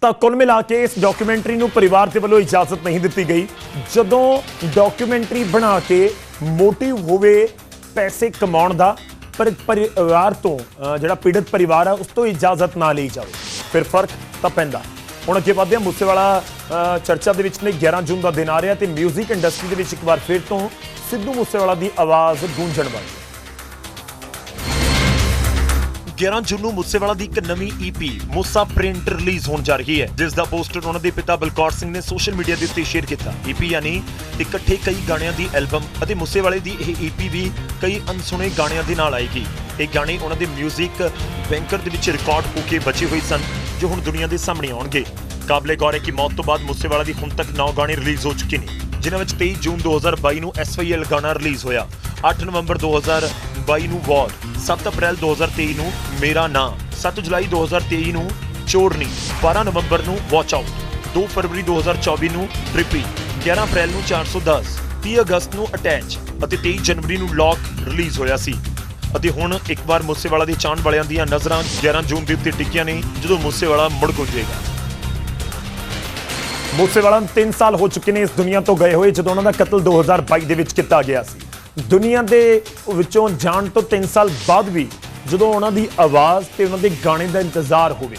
ਤਾਂ ਕੁੱਲ ਮਿਲਾ ਕੇ ਇਸ ਡਾਕੂਮੈਂਟਰੀ ਨੂੰ ਪਰਿਵਾਰ ਦੇ ਵੱਲੋਂ ਇਜਾਜ਼ਤ ਨਹੀਂ ਦਿੱਤੀ ਗਈ। ਜਦੋਂ ਡਾਕੂਮੈਂਟਰੀ ਬਣਾ ਕੇ ਮੋਟਿਵ ਹੋਵੇ ਪੈਸੇ ਕਮਾਉਣ ਦਾ, ਪਰ ਪਰਿਵਾਰ ਤੋਂ ਜਿਹੜਾ ਪੀੜਤ ਪਰਿਵਾਰ ਹੈ ਉਸ ਤੋਂ ਇਜਾਜ਼ਤ ਨਾ ਲਈ ਜਾਵੇ। ਫਿਰ ਫ਼ਰਕ ਤਾਂ ਪੈਂਦਾ। ਹੁਣ ਅੱਗੇ ਵਧਦੇ ਹਾਂ, ਮੂਸੇਵਾਲਾ ਚਰਚਾ ਦੇ ਵਿੱਚ ਨੇ 11 ਜੂਨ ਦਾ ਦਿਨ ਆ ਰਿਹਾ ਤੇ 뮤직 ਇੰਡਸਟਰੀ ਦੇ ਵਿੱਚ ਇੱਕ ਵਾਰ ਫਿਰ ਤੋਂ ਸਿੱਧੂ ਮੂਸੇਵਾਲਾ ਦੀ ਆਵਾਜ਼ ਗੂੰਜਣ ਵਾਲੀ 11 ਜੂਨ ਨੂੰ ਮੂਸੇਵਾਲਾ ਦੀ ਇੱਕ ਨਵੀਂ ਈਪੀ ਮੂਸਾ ਪ੍ਰਿੰਟ ਰਿਲੀਜ਼ ਹੋਣ ਜਾ ਰਹੀ ਹੈ, ਜਿਸ ਦਾ ਪੋਸਟਰ ਉਹਨਾਂ ਦੇ ਪਿਤਾ ਬਲਕੌਰ ਸਿੰਘ ਨੇ ਸੋਸ਼ਲ ਮੀਡੀਆ ਦੇ ਉੱਤੇ ਸ਼ੇਅਰ ਕੀਤਾ। ਈਪੀ ਯਾਨੀ ਇਕੱਠੇ ਕਈ ਗਾਣਿਆਂ ਦੀ ਐਲਬਮ ਅਤੇ ਮੂਸੇਵਾਲੇ ਦੀ ਇਹ ਈਪੀ ਵੀ ਕਈ ਅਣਸੁਣੇ ਗਾਣਿਆਂ ਦੇ ਨਾਲ ਆਏਗੀ। ਇਹ ਗਾਣੇ ਉਹਨਾਂ ਦੇ 뮤직 ਬੈਂਕਰ ਦੇ ਵਿੱਚ ਰਿਕਾਰਡ ਹੋ ਕੇ ਬਚੇ ਹੋਏ ਸਨ, ਜੋ ਹੁਣ ਦੁਨੀਆ ਦੇ ਸਾਹਮਣੇ ਆਉਣਗੇ। ਕਾਬਲੇ ਗੌਰ ਹੈ ਕਿ ਮੌਤ ਤੋਂ ਬਾਅਦ ਮੂਸੇਵਾਲਾ ਦੀ ਹੁਣ ਤੱਕ 9 ਗਾਣੇ ਰਿਲੀਜ਼ ਹੋ ਚੁੱਕੇ ਨੇ, ਜਿਨ੍ਹਾਂ ਵਿੱਚ 23 ਜੂਨ 2022 ਨੂੰ ਐਸਵਾਈਐਲ ਗਾਣਾ ਰਿਲੀਜ਼ ਹੋਇਆ 8 ਨਵੰਬਰ 2022 ਨੂੰ ਵਾਰ 7 ਅਪ੍ਰੈਲ 2023 ਨੂੰ ਮੇਰਾ ਨਾਂ 7 ਜੁਲਾਈ 2023 ਨੂੰ ਚੋਰਨੀ 12 ਨਵੰਬਰ ਨੂੰ ਵਾਚ ਆਊਟ 2 ਫਰਵਰੀ 2024 ਨੂੰ ਟ੍ਰਿਪੀ 11 ਅਪ੍ਰੈਲ ਨੂੰ 410 30 ਅਗਸਤ ਨੂੰ ਅਟੈਚ ਅਤੇ 23 ਜਨਵਰੀ ਨੂੰ ਲੌਕ ਰਿਲੀਜ਼ ਹੋਇਆ ਸੀ। ਅਤੇ ਹੁਣ ਇੱਕ ਵਾਰ ਮੂਸੇਵਾਲਾ ਦੇ ਚਾਹਣ ਵਾਲਿਆਂ ਦੀਆਂ ਨਜ਼ਰਾਂ 11 ਜੂਨ ਦੇ ਉੱਤੇ ਟਿਕੀਆਂ ਨੇ, ਜਦੋਂ ਮੂਸੇਵਾਲਾ ਮੁੜ ਗੁੰਜੇਗਾ। ਮੂਸੇਵਾਲਾ ਨੂੰ 3 ਸਾਲ ਹੋ ਚੁੱਕੇ ਨੇ ਇਸ ਦੁਨੀਆ ਤੋਂ ਗਏ ਹੋਏ, ਜਦੋਂ ਉਹਨਾਂ ਦਾ ਕਤਲ 2022 ਦੇ ਵਿੱਚ ਕੀਤਾ ਗਿਆ ਸੀ। ਦੁਨੀਆ ਦੇ ਵਿੱਚੋਂ ਜਾਣ ਤੋਂ 3 ਸਾਲ ਬਾਅਦ ਵੀ ਜਦੋਂ ਉਹਨਾਂ ਦੀ ਆਵਾਜ਼ ਤੇ ਉਹਨਾਂ ਦੇ ਗਾਣੇ ਦਾ ਇੰਤਜ਼ਾਰ ਹੋਵੇ,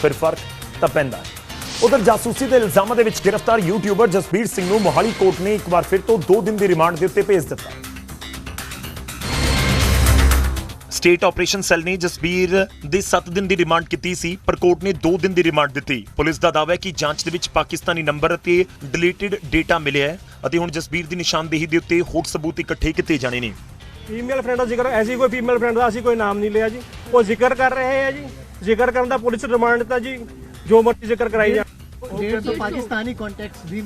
ਫਿਰ ਫ਼ਰਕ ਤਾਂ ਪੈਂਦਾ ਹੈ। ਉਧਰ ਜਾਸੂਸੀ ਦੇ ਇਲਜ਼ਾਮਾਂ ਦੇ ਵਿੱਚ ਗ੍ਰਿਫਤਾਰ ਯੂਟਿਊਬਰ ਜਸਬੀਰ ਸਿੰਘ ਨੂੰ ਮੋਹਾਲੀ ਕੋਰਟ ਨੇ ਇੱਕ ਵਾਰ ਫਿਰ ਤੋਂ 2 ਦਿਨ ਦੀ ਰਿਮਾਂਡ ਦੇ ਉੱਤੇ ਭੇਜ ਦਿੱਤਾ। ਸਟੇਟ ਆਪਰੇਸ਼ਨ ਸੈੱਲ ਨੇ ਜਸਬੀਰ ਦੇ 7 ਦਿਨ ਦੀ ਰਿਮਾਂਡ ਕੀਤੀ ਸੀ ਪਰ ਕੋਰਟ ਨੇ 2 ਦਿਨ ਦੀ ਰਿਮਾਂਡ ਦਿੱਤੀ। ਪੁਲਿਸ ਦਾ ਦਾਅਵਾ ਹੈ ਕਿ ਜਾਂਚ ਦੇ ਵਿੱਚ ਪਾਕਿਸਤਾਨੀ ਨੰਬਰ ਅਤੇ ਡਿਲੀਟਡ ਡੇਟਾ ਮਿਲਿਆ ਹੈ ਅਤੇ ਹੁਣ ਜਸਬੀਰ ਦੀ ਨਿਸ਼ਾਨਦੇਹੀ ਦੇ ਉੱਤੇ ਹੋਰ ਸਬੂਤ ਇਕੱਠੇ ਕੀਤੇ ਜਾਣੇ ਨੇ। ਫੀਮੇਲ ਫਰੈਂਡ ਦਾ ਜ਼ਿਕਰ ਐਸੀ ਕੋਈ ਫੀਮੇਲ ਫਰੈਂਡ ਦਾ ਅਸੀਂ ਕੋਈ ਨਾਮ ਨਹੀਂ ਲਿਆ ਜੀ। ਉਹ ਜ਼ਿਕਰ ਕਰ ਰਹੇ ਆ ਜੀ। ਜ਼ਿਕਰ ਕਰਨ ਦਾ ਪੁਲਿਸ ਰਿਮਾਂਡ ਤਾਂ ਜੀ। ਜੋ ਮਰਜ਼ੀ ਜ਼ਿਕਰ ਕਰਾਈ ਜਾ ਡੇਢ ਸੌ ਪਾਕਿਸਤਾਨੀ ਕੰਟੈਕਟਸ ਵੀ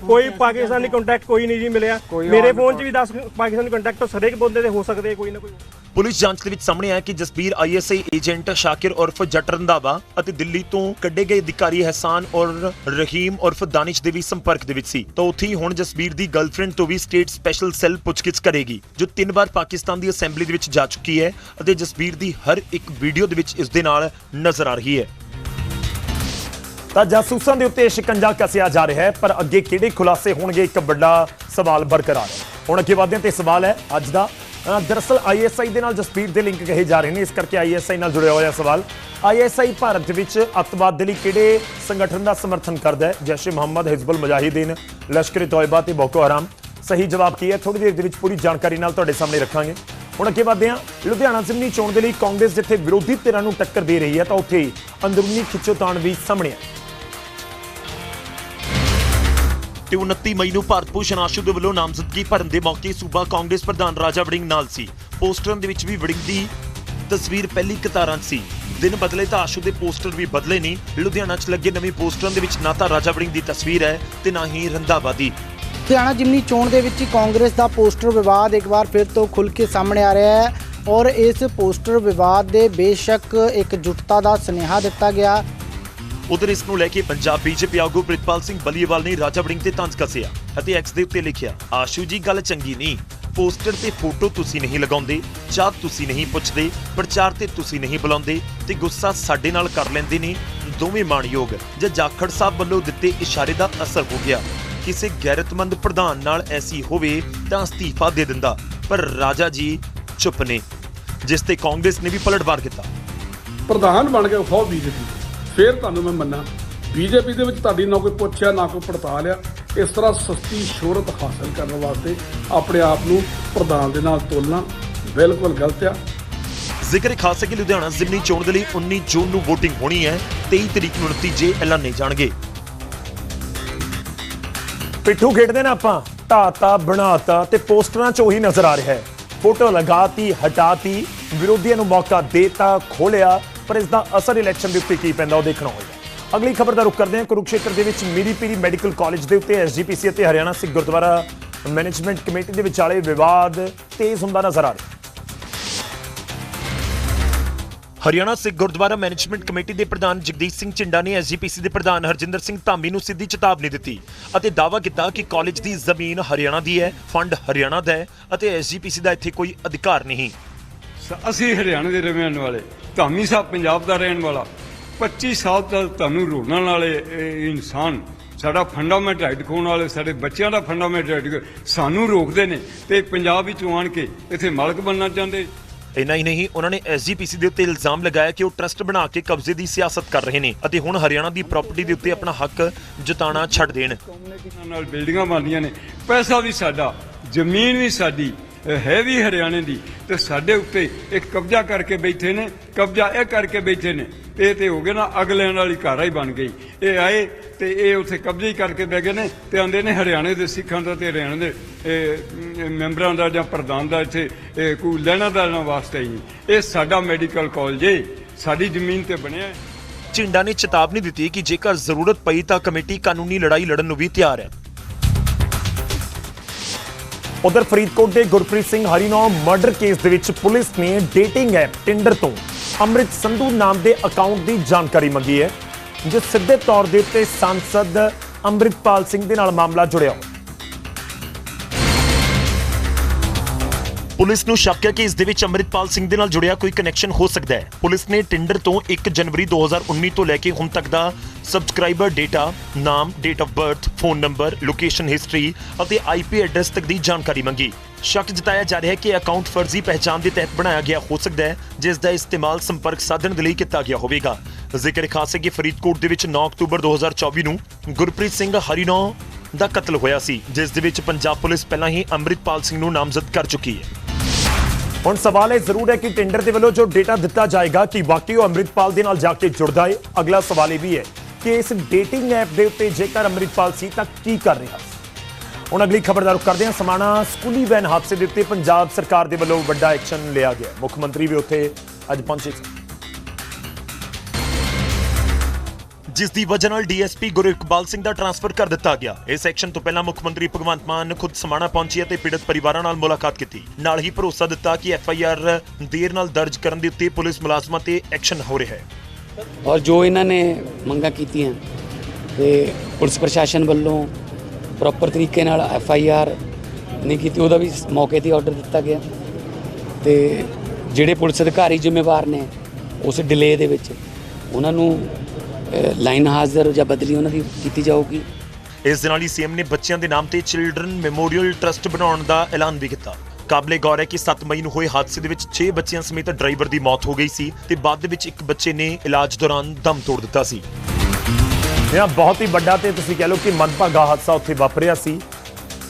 ਕੋਈ ਪਾਕਿਸਤਾਨੀ ਕੰਟੈਕਟ ਕੋਈ ਨਹੀਂ ਜੀ ਮਿਲਿਆ। ਮੇਰੇ ਫੋਨ 'ਚ ਵੀ 10 ਪਾਕਿਸਤਾਨੀ ਕੰਟੈਕਟ ਸਰੇਕ ਬੰਦੇ ਦੇ ਹੋ ਸਕਦੇ ਕੋਈ ਨਾ ਕੋਈ। ਪੁਲਿਸ ਜਾਂਚ ਦੇ ਵਿੱਚ ਸਾਹਮਣੇ ਆਇਆ ਕਿ ਜਸਬੀਰ ਆਈਐਸਆਈ ਏਜੰਟ ਸ਼ਾਕਿਰ ਉਰਫ ਜੱਟ ਰੰਦਾਵਾ ਅਤੇ ਦਿੱਲੀ ਤੋਂ ਕੱਢੇ ਗਏ ਅਧਿਕਾਰੀ ਅਹਿਸਾਨ ਔਰ ਰਹੀਮ ਉਰਫ ਦਾਨਿਸ਼ ਦੇ ਵੀ ਸੰਪਰਕ ਦੇ ਵਿੱਚ ਸੀ। ਤਾਂ ਉੱਥੇ ਹੀ ਹੁਣ ਜਸਬੀਰ ਦੀ ਗਰਲਫ੍ਰੈਂਡ ਤੋਂ ਵੀ ਸਟੇਟ ਸਪੈਸ਼ਲ ਸੈੱਲ ਪੁੱਛਗਿੱਛ ਕਰੇਗੀ ਜੋ ਤਿੰਨ ਵਾਰ ਪਾਕਿਸਤਾਨ ਦੀ ਅਸੈਂਬਲੀ ਦੇ ਵਿੱਚ ਜਾ ਚੁੱਕੀ ਹੈ ਅਤੇ ਜਸਬੀਰ ਦੀ ਹਰ ਇੱਕ ਵੀਡੀਓ ਦੇ ਵਿੱਚ ਇਸ ਦੇ ਨਾਲ ਨਜ਼ਰ ਆ ਰਹੀ ਹੈ। ਤਾਂ ਜਾਸੂਸਾਂ ਦੇ ਉੱਤੇ ਸ਼ਿਕੰਜਾ ਕੱਸਿਆ ਜਾ ਰਿਹਾ ਹੈ ਪਰ ਅੱਗੇ ਕਿਹੜੇ ਖੁਲਾਸੇ ਹੋਣਗੇ ਇੱਕ ਵੱਡਾ ਸਵਾਲ ਬਰਕਰਾਰ ਹੈ। ਹੁਣ ਅੱਗੇ ਵਧਦੇ ਹਾਂ ਤੇ ਸਵਾਲ ਹੈ ਅੱਜ ਦਾ। ਅ, ਦਰਅਸਲ ਆਈਐਸਆਈ ਦੇ ਨਾਲ ਜਸਪੀਰ ਦੇ ਲਿੰਕ ਕਹੇ ਜਾ ਰਹੇ ਨੇ ਇਸ ਕਰਕੇ ਆਈਐਸਆਈ ਨਾਲ ਜੁੜਿਆ ਹੋਇਆ ਸਵਾਲ। ਆਈਐਸਆਈ ਭਾਰਤ ਵਿੱਚ ਅੱਤਵਾਦ ਦੇ ਲਈ ਕਿਹੜੇ ਸੰਗਠਨ ਦਾ ਸਮਰਥਨ ਕਰਦਾ ਹੈ? ਜੈਸ਼ੇ ਮੁਹੰਮਦ ਹਿਜ਼ਬੁਲ ਮੁਜਾਹਿਦੀਨ ਲਸ਼ਕਰ ਤੋਇਬਾ ਤੇ ਬੋਕੋ ਹਰਾਮ। ਸਹੀ ਜਵਾਬ ਕੀ ਹੈ? ਥੋੜੀ ਦੇਰ ਦੇ ਵਿੱਚ ਪੂਰੀ ਜਾਣਕਾਰੀ ਨਾਲ ਤੁਹਾਡੇ ਸਾਹਮਣੇ ਰੱਖਾਂਗੇ। ਹੁਣ ਅੱਗੇ ਵਧਦੇ ਹਾਂ। ਲੁਧਿਆਣਾ ਜ਼ਿਮਨੀ ਚੋਣ ਦੇ ਲਈ ਕਾਂਗਰਸ ਜਿੱਥੇ ਵਿਰੋਧੀ ਧਿਰਾਂ ਨੂੰ ਟੱਕਰ ਦੇ ਰਹੀ ਹੈ ਤਾਂ ਉੱਥੇ ਹੀ ਅੰਦਰੂਨੀ ਖਿੱਚੋਤਾਣ ਵੀ ਸਾਹਮਣੇ ਹੈ ਤੇ 29 ਮਈ ਨੂੰ ਭਾਰਤ ਭੂਸ਼ਣ ਆਸ਼ੂ ਦੇ ਵੱਲੋਂ ਨਾਮਜ਼ਦਗੀ ਭਰਨ ਦੇ ਮੌਕੇ ਸੂਬਾ ਕਾਂਗਰਸ ਪ੍ਰਧਾਨ ਰਾਜਾ ਵੜਿੰਗ ਨਾਲ ਸੀ। ਪੋਸਟਰਾਂ ਦੇ ਵਿੱਚ ਵੀ ਵੜਿੰਗ ਦੀ ਤਸਵੀਰ ਪਹਿਲੀ ਕਤਾਰਾਂ 'ਚ ਸੀ। ਦਿਨ ਬਦਲੇ ਤਾਂ ਆਸ਼ੂ ਦੇ ਪੋਸਟਰ ਵੀ ਬਦਲੇ ਨਹੀਂ ਲੁਧਿਆਣਾ 'ਚ ਲੱਗੇ ਨਵੇਂ ਪੋਸਟਰਾਂ ਦੇ ਵਿੱਚ ਨਾ ਤਾਂ ਰਾਜਾ ਵੜਿੰਗ ਦੀ ਤਸਵੀਰ ਹੈ ਤੇ ਨਾ ਹੀ ਰੰਧਾਵਾ ਦੀ ਲੁਧਿਆਣਾ ਜਿਮਨੀ ਚੋਣ ਦੇ ਵਿੱਚ ਕਾਂਗਰਸ ਦਾ ਪੋਸਟਰ ਵਿਵਾਦ ਇੱਕ ਵਾਰ ਫਿਰ ਤੋਂ ਖੁੱਲ ਕੇ ਸਾਹਮਣੇ ਆ ਰਿਹਾ ਹੈ ਔਰ ਇਸ ਪੋਸਟਰ ਵਿਵਾਦ ਦੇ ਬੇਸ਼ੱਕ ਇੱਕ ਜੁਟਤਾ ਦਾ ਸੁਨੇਹਾ ਦਿੱਤਾ ਗਿਆ। ਉਧਰ ਇਸ ਨੂੰ ਲੈ ਕੇ ਪੰਜਾਬ ਬੀਜੇਪੀ ਆਗੂ ਪ੍ਰਿਤਪਾਲ ਸਿੰਘ ਬਲੀਵਾਲ ਨੇ ਰਾਜਾ ਵੜਿੰਗ ਤੇ ਤੰਜ ਕੱਸਿਆ ਅਤੇ ਐਕਸ ਦੇ ਉੱਤੇ ਲਿਖਿਆ, ਆਸ਼ੂ ਜੀ, ਗੱਲ ਚੰਗੀ ਨਹੀਂ। ਪੋਸਟਰ ਤੇ ਫੋਟੋ ਤੁਸੀਂ ਨਹੀਂ ਲਗਾਉਂਦੇ, ਚਾਹ ਤੁਸੀਂ ਨਹੀਂ ਪੁੱਛਦੇ, ਪ੍ਰਚਾਰ ਤੇ ਤੁਸੀਂ ਨਹੀਂ ਬੁਲਾਉਂਦੇ ਤੇ ਗੁੱਸਾ ਸਾਡੇ ਨਾਲ ਕਰ ਲੈਂਦੇ ਨੇ। ਦੋਵੇਂ ਮਾਣਯੋਗ। ਜੇ ਜਾਖੜ ਸਾਹਿਬ ਵੱਲੋਂ ਦਿੱਤੇ ਇਸ਼ਾਰੇ ਦਾ ਅਸਰ ਹੋ ਗਿਆ। ਕਿਸੇ ਗੈਰਤਮੰਦ ਪ੍ਰਧਾਨ ਨਾਲ ਐਸੀ ਹੋਵੇ ਤਾਂ ਅਸਤੀਫਾ ਦੇ ਦਿੰਦਾ। ਪਰ ਰਾਜਾ ਜੀ ਚੁੱਪ ਨੇ, ਜਿਸ ਤੇ ਕਾਂਗਰਸ ਨੇ ਵੀ ਪਲਟਵਾਰ ਕੀਤਾ। ਪ੍ਰਧਾਨ ਬਣ ਕੇ ਖਾਓ ਬੀਜੇਪੀ। ਫਿਰ ਤੁਹਾਨੂੰ ਮੈਂ ਮੰਨਾਂ ਬੀਜੇਪੀ ਦੇ ਵਿੱਚ ਤੁਹਾਡੀ ਨਾ ਕੋਈ ਪੁੱਛਿਆ ਨਾ ਕੋਈ ਪੜਤਾਲ ਆ। ਇਸ ਤਰ੍ਹਾਂ ਸਸਤੀ ਸ਼ੋਹਰਤ ਹਾਸਲ ਕਰਨ ਵਾਸਤੇ ਆਪਣੇ ਆਪ ਨੂੰ ਪ੍ਰਧਾਨ ਦੇ ਨਾਲ ਤੋਲਣਾ ਬਿਲਕੁਲ ਗਲਤ ਆ। ਜ਼ਿਕਰ ਖਾਸ ਹੈ ਕਿ ਲੁਧਿਆਣਾ ਜ਼ਿਮਨੀ ਚੋਣ ਦੇ ਲਈ 19 ਜੂਨ ਨੂੰ VOTING ਹੋਣੀ ਹੈ 23 ਤਰੀਕ ਨੂੰ ਨਤੀਜੇ ਐਲਾਨੇ ਜਾਣਗੇ। ਪਿੱਠੂ ਖੇਡਦੇ ਨਾ ਆਪਾਂ। ਢਾਤਾ ਬਣਾਤਾ ਤੇ ਪੋਸਟਰਾਂ 'ਚ ਉਹੀ ਨਜ਼ਰ ਆ ਰਿਹਾ ਹੈ। ਫੋਟੋ ਲਗਾਤੀ ਹਟਾਤੀ ਵਿਰੋਧੀਆਂ ਨੂੰ ਮੌਕਾ ਦੇਤਾ ਖੋਲਿਆ। ਪਰ ਇਸ ਦਾ ਅਸਰ ਇਲੈਕਸ਼ਨ ਦੇ ਉੱਤੇ ਕੀ ਪੈਂਦਾ ਉਹ ਦੇਖਣਾ ਹੋਏਗਾ। ਅਗਲੀ ਖਬਰ ਦਾ ਰੁਖ ਕਰਦੇ ਹਾਂ। ਕੁਰੂਕਸ਼ੇਤਰ ਦੇ ਵਿੱਚ ਮੀਰੀ ਪੀਰੀ ਮੈਡੀਕਲ ਕਾਲਜ ਦੇ ਉੱਤੇ ਐਸਜੀਪੀਸੀ ਅਤੇ ਹਰਿਆਣਾ ਸਿੱਖ ਗੁਰਦੁਆਰਾ ਮੈਨੇਜਮੈਂਟ ਕਮੇਟੀ ਦੇ ਵਿਚਾਲੇ ਵਿਵਾਦ ਤੇਜ਼ ਹੁੰਦਾ ਨਜ਼ਰ ਆ ਰਿਹਾ ਹਰਿਆਣਾ ਸਿੱਖ ਗੁਰਦੁਆਰਾ ਮੈਨੇਜਮੈਂਟ ਕਮੇਟੀ ਦੇ ਪ੍ਰਧਾਨ ਜਗਦੀਸ਼ ਸਿੰਘ ਝਿੰਡਾ ਨੇ ਐਸਜੀਪੀਸੀ ਦੇ ਪ੍ਰਧਾਨ ਹਰਜਿੰਦਰ ਸਿੰਘ ਧਾਮੀ ਨੂੰ ਸਿੱਧੀ ਚੇਤਾਵਨੀ ਦਿੱਤੀ ਅਤੇ ਦਾਅਵਾ ਕੀਤਾ ਕਿ ਕਾਲਜ ਦੀ ਜ਼ਮੀਨ ਹਰਿਆਣਾ ਦੀ ਹੈ, ਫੰਡ ਹਰਿਆਣਾ ਦਾ ਹੈ ਅਤੇ ਐਸਜੀਪੀਸੀ ਦਾ ਇੱਥੇ ਕੋਈ ਅਧਿਕਾਰ ਨਹੀਂ। ਅਸੀਂ ਹਰਿਆਣਾ ਦੇ ਰਹਿਣ ਵਾਲੇ ਧਾਮੀ ਸਾਹਿਬ ਪੰਜਾਬ ਦਾ ਰਹਿਣ ਵਾਲਾ। 25 ਸਾਲ ਤੱਕ ਤੁਹਾਨੂੰ ਰੋਲਣ ਵਾਲੇ ਇਨਸਾਨ ਸਾਡਾ ਫੰਡਾਮੈਂਟ ਰਾਈਟ ਖੋਣ ਵਾਲੇ ਸਾਡੇ ਬੱਚਿਆਂ ਦਾ ਫੰਡਾਮੈਂਟ ਰਾਈਟ ਸਾਨੂੰ ਰੋਕਦੇ ਨੇ ਤੇ ਪੰਜਾਬ ਵਿੱਚੋਂ ਆਣ ਕੇ ਇੱਥੇ ਮਾਲਕ ਬਣਨਾ ਚਾਹੁੰਦੇ। ਇੰਨਾ ਹੀ ਨਹੀਂ ਉਹਨਾਂ ਨੇ ਐਸਜੀਪੀਸੀ ਦੇ ਉੱਤੇ ਇਲਜ਼ਾਮ ਲਗਾਇਆ ਕਿ ਉਹ ਟਰਸਟ ਬਣਾ ਕੇ ਕਬਜ਼ੇ ਦੀ ਸਿਆਸਤ ਕਰ ਰਹੇ ਨੇ ਅਤੇ ਹੁਣ ਹਰਿਆਣਾ ਦੀ ਪ੍ਰਾਪਰਟੀ ਦੇ ਉੱਤੇ ਆਪਣਾ ਹੱਕ ਜਤਾਉਣਾ ਛੱਡ ਦੇਣ। ਨਾਲ ਬਿਲਡਿੰਗਾਂ ਬਣਦੀਆਂ ਨੇ ਪੈਸਾ ਵੀ ਸਾਡਾ ਜ਼ਮੀਨ ਵੀ ਸਾਡੀ ਹੈ ਵੀ ਹਰਿਆਣੇ ਦੀ ਤੇ ਸਾਡੇ ਉੱਤੇ ਇੱਕ ਕਬਜ਼ਾ ਕਰਕੇ ਬੈਠੇ ਨੇ, ਕਬਜ਼ਾ ਇਹ ਕਰਕੇ ਬੈਠੇ ਨੇ, ਇਹ ਤੇ ਹੋ ਗਿਆ ਨਾ ਅਗਲਿਆਂ ਵਾਲੀ ਘਰ ਹੀ ਬਣ ਗਈ। ਇਹ ਆਏ ਤੇ ਇਹ ਉੱਥੇ ਕਬਜ਼ੇ ਹੀ ਕਰਕੇ ਬਹਿ ਗਏ ਨੇ ਤੇ ਆਂਦੇ ਨੇ ਹਰਿਆਣੇ ਦੇ ਸਿੱਖਾਂ ਦਾ ਤੇ ਹਰਿਆਣੇ ਦੇ ਮੈਂਬਰਾਂ ਦਾ ਜਾਂ ਪ੍ਰਧਾਨ ਦਾ ਇੱਥੇ ਕੋਈ ਲੈਣਾ ਦਾ ਵਾਸਤੇ ਹੀ ਨਹੀਂ। ਇਹ ਸਾਡਾ ਮੈਡੀਕਲ ਕਾਲਜ ਏ, ਸਾਡੀ ਜ਼ਮੀਨ ਤੇ ਬਣਿਆ ਹੈ। ਝਿੰਡਾ ਨੇ ਚੇਤਾਵਨੀ ਦਿੱਤੀ ਕਿ ਜੇਕਰ ਜ਼ਰੂਰਤ ਪਈ ਤਾਂ ਕਮੇਟੀ ਕਾਨੂੰਨੀ ਲੜਾਈ ਲੜਨ ਨੂੰ ਵੀ ਤਿਆਰ ਹੈ। ਉਧਰ ਫਰੀਦਕੋਟ ਦੇ ਗੁਰਪ੍ਰੀਤ ਸਿੰਘ ਹਰੀਨੌ ਮਰਡਰ ਕੇਸ ਦੇ ਵਿੱਚ ਪੁਲਿਸ ਨੇ ਡੇਟਿੰਗ ਐਪ ਟਿੰਡਰ ਤੋਂ ਅੰਮ੍ਰਿਤ ਸੰਧੂ ਨਾਮ ਦੇ ਅਕਾਊਂਟ ਦੀ ਜਾਣਕਾਰੀ ਮੰਗੀ ਹੈ, ਜੋ ਸਿੱਧੇ ਤੌਰ ਦੇ ਉੱਤੇ ਸੰਸਦ ਅੰਮ੍ਰਿਤਪਾਲ ਸਿੰਘ ਦੇ ਨਾਲ ਮਾਮਲਾ ਜੁੜਿਆ। ਹੋਇਆ ਪੁਲਿਸ ਨੂੰ ਸ਼ੱਕ ਹੈ ਕਿ ਇਸ ਦੇ ਵਿੱਚ ਅੰਮ੍ਰਿਤਪਾਲ ਸਿੰਘ ਦੇ ਨਾਲ ਜੁੜਿਆ ਕੋਈ ਕਨੈਕਸ਼ਨ ਹੋ ਸਕਦਾ ਹੈ। ਪੁਲਿਸ ਨੇ ਟਿੰਡਰ ਤੋਂ 1 ਜਨਵਰੀ 2019 ਤੋਂ ਲੈ ਕੇ ਹੁਣ ਤੱਕ ਦਾ ਸਬਸਕ੍ਰਾਈਬਰ ਡੇਟਾ ਨਾਮ date of birth phone number location history ਅਤੇ ਆਈਪੀ ਐਡਰੈਸ ਤੱਕ ਦੀ ਜਾਣਕਾਰੀ ਮੰਗੀ। ਸ਼ੱਕ ਜਤਾਇਆ ਜਾ ਰਿਹਾ ਹੈ ਕਿ ਅਕਾਊਂਟ ਫਰਜ਼ੀ ਪਹਿਚਾਣ ਦੇ ਤਹਿਤ ਬਣਾਇਆ ਗਿਆ ਹੋ ਸਕਦਾ ਹੈ, ਜਿਸ ਦਾ ਇਸਤੇਮਾਲ ਸੰਪਰਕ ਸਾਧਣ ਦੇ ਲਈ ਕੀਤਾ ਗਿਆ ਹੋਵੇਗਾ। ਜ਼ਿਕਰ ਖਾਸ ਹੈ ਕਿ ਫਰੀਦਕੋਟ ਦੇ ਵਿੱਚ 9 ਅਕਤੂਬਰ 2024 ਨੂੰ ਗੁਰਪ੍ਰੀਤ ਸਿੰਘ ਹਰੀਨੋ ਦਾ ਕਤਲ ਹੋਇਆ ਸੀ, ਜਿਸ ਦੇ ਵਿੱਚ ਪੰਜਾਬ ਪੁਲਿਸ ਪਹਿਲਾਂ ਹੀ ਅੰਮ੍ਰਿਤਪਾਲ ਸਿੰਘ ਨੂੰ ਨਾਮਜ਼ਦ ਕਰ ਚੁੱਕੀ ਹੈ। ਹੁਣ ਸਵਾਲ ਇਹ ਜ਼ਰੂਰ ਹੈ ਕਿ ਟੈਂਡਰ ਦੇ ਵੱਲੋਂ ਜੋ ਡੇਟਾ ਦਿੱਤਾ ਜਾਏਗਾ ਕਿ ਵਾਕਈ ਉਹ ਅੰਮ੍ਰਿਤਪਾਲ ਦੇ ਨਾਲ ਜਾ ਕੇ ਜੁੜਦਾ ਹੈ? ਅਗਲਾ ਸਵਾਲ ਇਹ ਵੀ ਹੈ ਕਿ ਇਸ ਡੇਟਿੰਗ ਐਪ ਦੇ ਉੱਤੇ ਜੇਕਰ ਅੰਮ੍ਰਿਤਪਾਲ ਸੀ ਤਾਂ ਕੀ ਕਰ ਰਿਹਾ ਸੀ? ਹੁਣ ਅਗਲੀ ਖਬਰਦਾਰ ਕਰਦੇ ਹਾਂ। ਸਮਾਣਾ ਸਕੂਲੀ ਵੈਨ ਹਾਦਸੇ ਦੇ ਉੱਤੇ ਪੰਜਾਬ ਸਰਕਾਰ ਦੇ ਵੱਲੋਂ ਵੱਡਾ ਐਕਸ਼ਨ ਲਿਆ ਗਿਆ। ਮੁੱਖ ਮੰਤਰੀ ਵੀ ਉੱਥੇ ਅੱਜ ਪਹੁੰਚੇ ਸੀ। ਜਿਸ ਦੀ ਵਜ੍ਹਾ ਨਾਲ ਡੀਐਸਪੀ ਗੁਰੂ ਇਕਬਾਲ ਸਿੰਘ ਦਾ ਟਰਾਂਸਫਰ ਕਰ ਦਿੱਤਾ ਗਿਆ। ਇਸ ਐਕਸ਼ਨ ਤੋਂ ਪਹਿਲਾਂ ਮੁੱਖ ਮੰਤਰੀ ਭਗਵੰਤ ਮਾਨ ਖੁਦ ਸਮਾਣਾ ਪਹੁੰਚੇ ਅਤੇ ਪੀੜਤ ਪਰਿਵਾਰਾਂ ਨਾਲ ਮੁਲਾਕਾਤ ਕੀਤੀ। ਨਾਲ ਹੀ ਭਰੋਸਾ ਦਿੱਤਾ ਕਿ ਐਫਆਈਆਰ ਦੇਰ ਨਾਲ ਦਰਜ ਕਰਨ ਦੇ ਉੱਤੇ ਪੁਲਿਸ ਮੁਲਾਜ਼ਮਾਂ ਤੇ ਐਕਸ਼ਨ ਹੋ ਰਿਹਾ ਹੈ। ਔਰ ਜੋ ਇਹਨਾਂ ਨੇ ਮੰਗਾਂ ਕੀਤੀਆਂ ਤੇ ਪੁਲਿਸ ਪ੍ਰਸ਼ਾਸਨ ਵੱਲੋਂ ਪ੍ਰੋਪਰ ਤਰੀਕੇ ਨਾਲ ਐਫ ਆਈ ਆਰ ਨਹੀਂ ਕੀਤੀ, ਉਹਦਾ ਵੀ ਮੌਕੇ ਤੇ ਆਰਡਰ ਦਿੱਤਾ ਗਿਆ। ਤੇ ਜਿਹੜੇ ਪੁਲਿਸ ਅਧਿਕਾਰੀ ਜ਼ਿੰਮੇਵਾਰ ਨੇ ਉਸ ਡਿਲੇ ਦੇ ਵਿੱਚ, ਉਹਨਾਂ ਨੂੰ ਲਾਈਨ ਹਾਜ਼ਰ ਜਾਂ ਬਦਲੀ ਉਹਨਾਂ ਦੀ ਕੀਤੀ ਜਾਊਗੀ। ਇਸ ਦੇ ਨਾਲ ਹੀ ਸੀਐਮ ਨੇ ਬੱਚਿਆਂ ਦੇ ਨਾਮ ਤੇ ਚਿਲਡਰਨ ਮੈਮੋਰੀਅਲ ਟਰਸਟ ਬਣਾਉਣ ਦਾ ਐਲਾਨ ਵੀ ਕੀਤਾ। ਕਾਬਲੇ ਗੌਰ ਹੈ ਕਿ 7 ਮਈ ਨੂੰ ਹੋਏ ਹਾਦਸੇ ਦੇ ਵਿੱਚ 6 ਬੱਚਿਆਂ ਸਮੇਤ ਡਰਾਈਵਰ ਦੀ ਮੌਤ ਹੋ ਗਈ ਸੀ ਤੇ ਬਾਅਦ ਦੇ ਵਿੱਚ ਇੱਕ ਬੱਚੇ ਨੇ ਇਲਾਜ ਦੌਰਾਨ ਦਮ ਤੋੜ ਦਿੱਤਾ ਸੀ। ਇਹ ਬਹੁਤ ਹੀ ਵੱਡਾ ਤੇ ਤੁਸੀਂ ਕਹਿ ਲਓ ਕਿ ਮੰਦਭਾਗਾ ਹਾਦਸਾ ਉੱਥੇ ਵਾਪਰਿਆ ਸੀ।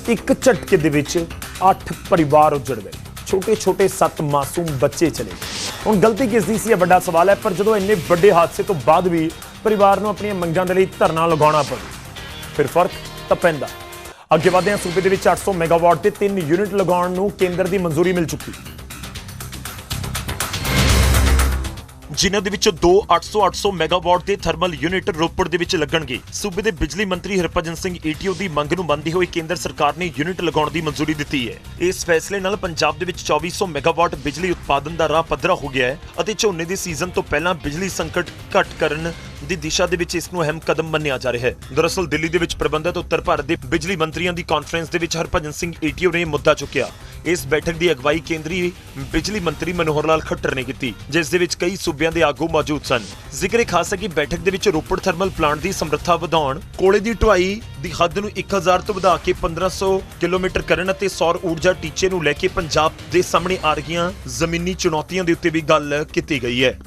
ਇੱਕ ਝਟਕੇ ਦੇ ਵਿੱਚ 8 ਪਰਿਵਾਰ ਉੱਜੜ ਗਏ। ਛੋਟੇ ਛੋਟੇ 7 ਮਾਸੂਮ ਬੱਚੇ ਚਲੇ ਗਏ। ਹੁਣ ਗਲਤੀ ਕਿਸ ਦੀ ਸੀ ਇਹ ਵੱਡਾ ਸਵਾਲ ਹੈ ਪਰ ਜਦੋਂ ਇੰਨੇ ਵੱਡੇ ਹਾਦਸੇ ਤੋਂ ਬਾਅਦ ਵੀ ਪਰਿਵਾਰ ਨੂੰ ਆਪਣੀਆਂ ਮੰਗਾਂ ਦੇ ਲਈ ਧਰਨਾ ਲਗਾਉਣਾ ਪਵੇ ਫਿਰ ਫ਼ਰਕ ਤਾਂ ਪੈਂਦਾ। ਅੱਗੇ ਵਧਦੇ ਹਾਂ, ਸੂਬੇ ਦੇ ਵਿੱਚ 800 ਮੈਗਾਵਾਟ ਦੇ 3 ਯੂਨਿਟ ਲਗਾਉਣ ਨੂੰ ਕੇਂਦਰ ਦੀ ਮਨਜ਼ੂਰੀ ਮਿਲ ਚੁੱਕੀ। ਜਿਨ੍ਹਾਂ ਦੇ ਵਿੱਚੋਂ ਦੋ 800 800 ਮੈਗਾਵਾਟ ਦੇ ਥਰਮਲ ਯੂਨਿਟ ਰੋਪੜ ਦੇ ਵਿੱਚ ਲੱਗਣਗੇ। ਸੂਬੇ ਦੇ ਬਿਜਲੀ ਮੰਤਰੀ ਹਰਭਜਨ ਸਿੰਘ ਏਟੀਓ ਦੀ ਮੰਗ ਨੂੰ ਮੰਨਦੇ ਹੋਏ ਕੇਂਦਰ ਸਰਕਾਰ ਨੇ ਯੂਨਿਟ ਲਗਾਉਣ ਦੀ ਮਨਜ਼ੂਰੀ ਦਿੱਤੀ ਹੈ। ਇਸ ਫੈਸਲੇ ਨਾਲ ਪੰਜਾਬ ਦੇ ਵਿੱਚ 2400 ਮੈਗਾਵਾਟ ਬਿਜਲੀ ਉਤਪਾਦਨ ਦਾ ਰਾਹ ਪੱਧਰਾ ਹੋ ਗਿਆ ਹੈ ਅਤੇ ਝੋਨੇ ਦੇ ਸੀਜ਼ਨ ਤੋਂ ਪਹਿਲਾਂ ਬਿਜਲੀ ਸੰਕਟ ਘਟ ਕਰਨ ਦੀ ਦਿਸ਼ਾ ਦੇ ਵਿੱਚ ਇਸ ਨੂੰ ਅਹਿਮ ਕਦਮ ਮੰਨਿਆ ਜਾ ਰਿਹਾ ਹੈ। ਦਰਅਸਲ ਦਿੱਲੀ ਦੇ ਵਿੱਚ ਪ੍ਰਬੰਧਤ ਉੱਤਰ ਭਾਰਤ ਦੇ ਬਿਜਲੀ ਮੰਤਰੀਆਂ ਦੀ ਕਾਨਫਰੰਸ ਦੇ ਵਿੱਚ ਹਰਭਜਨ ਸਿੰਘ ਏਟੀਓ ਨੇ ਮੁੱਦਾ ਚੁੱਕਿਆ। ਇਸ ਬੈਠਕ ਦੀ ਅਗਵਾਈ ਕੇਂਦਰੀ ਬਿਜਲੀ ਮੰਤਰੀ ਮਨੋਹਰ ਲਾਲ ਖੱਟਰ ਨੇ ਕੀਤੀ, ਜਿਸ ਦੇ ਵਿੱਚ ਕਈ ਸੂਬਿਆਂ ਦੇ ਆਗੂ ਮੌਜੂਦ ਸਨ। ਜ਼ਿਕਰ ਇਹ ਖਾਸ ਹੈ ਕਿ ਬੈਠਕ ਦੇ ਵਿੱਚ ਰੋਪੜ ਥਰਮਲ ਪਲਾਂਟ ਦੀ ਸਮਰੱਥਾ ਵਧਾਉਣ, ਕੋਲੇ ਦੀ ਢੁਆਈ ਦੀ ਹੱਦ ਨੂੰ 1000 ਤੋਂ ਵਧਾ ਕੇ 1500 ਕਿਲੋਮੀਟਰ ਕਰਨ ਅਤੇ ਸੌਰ ਊਰਜਾ ਟੀਚੇ ਨੂੰ ਲੈ ਕੇ ਪੰਜਾਬ ਦੇ ਸਾਹਮਣੇ ਆ ਰਹੀਆਂ ਜ਼ਮੀਨੀ ਚੁਣੌਤੀਆਂ ਦੇ ਉੱਤੇ ਵੀ ਗੱਲ ਕੀਤੀ ਗਈ ਹੈ।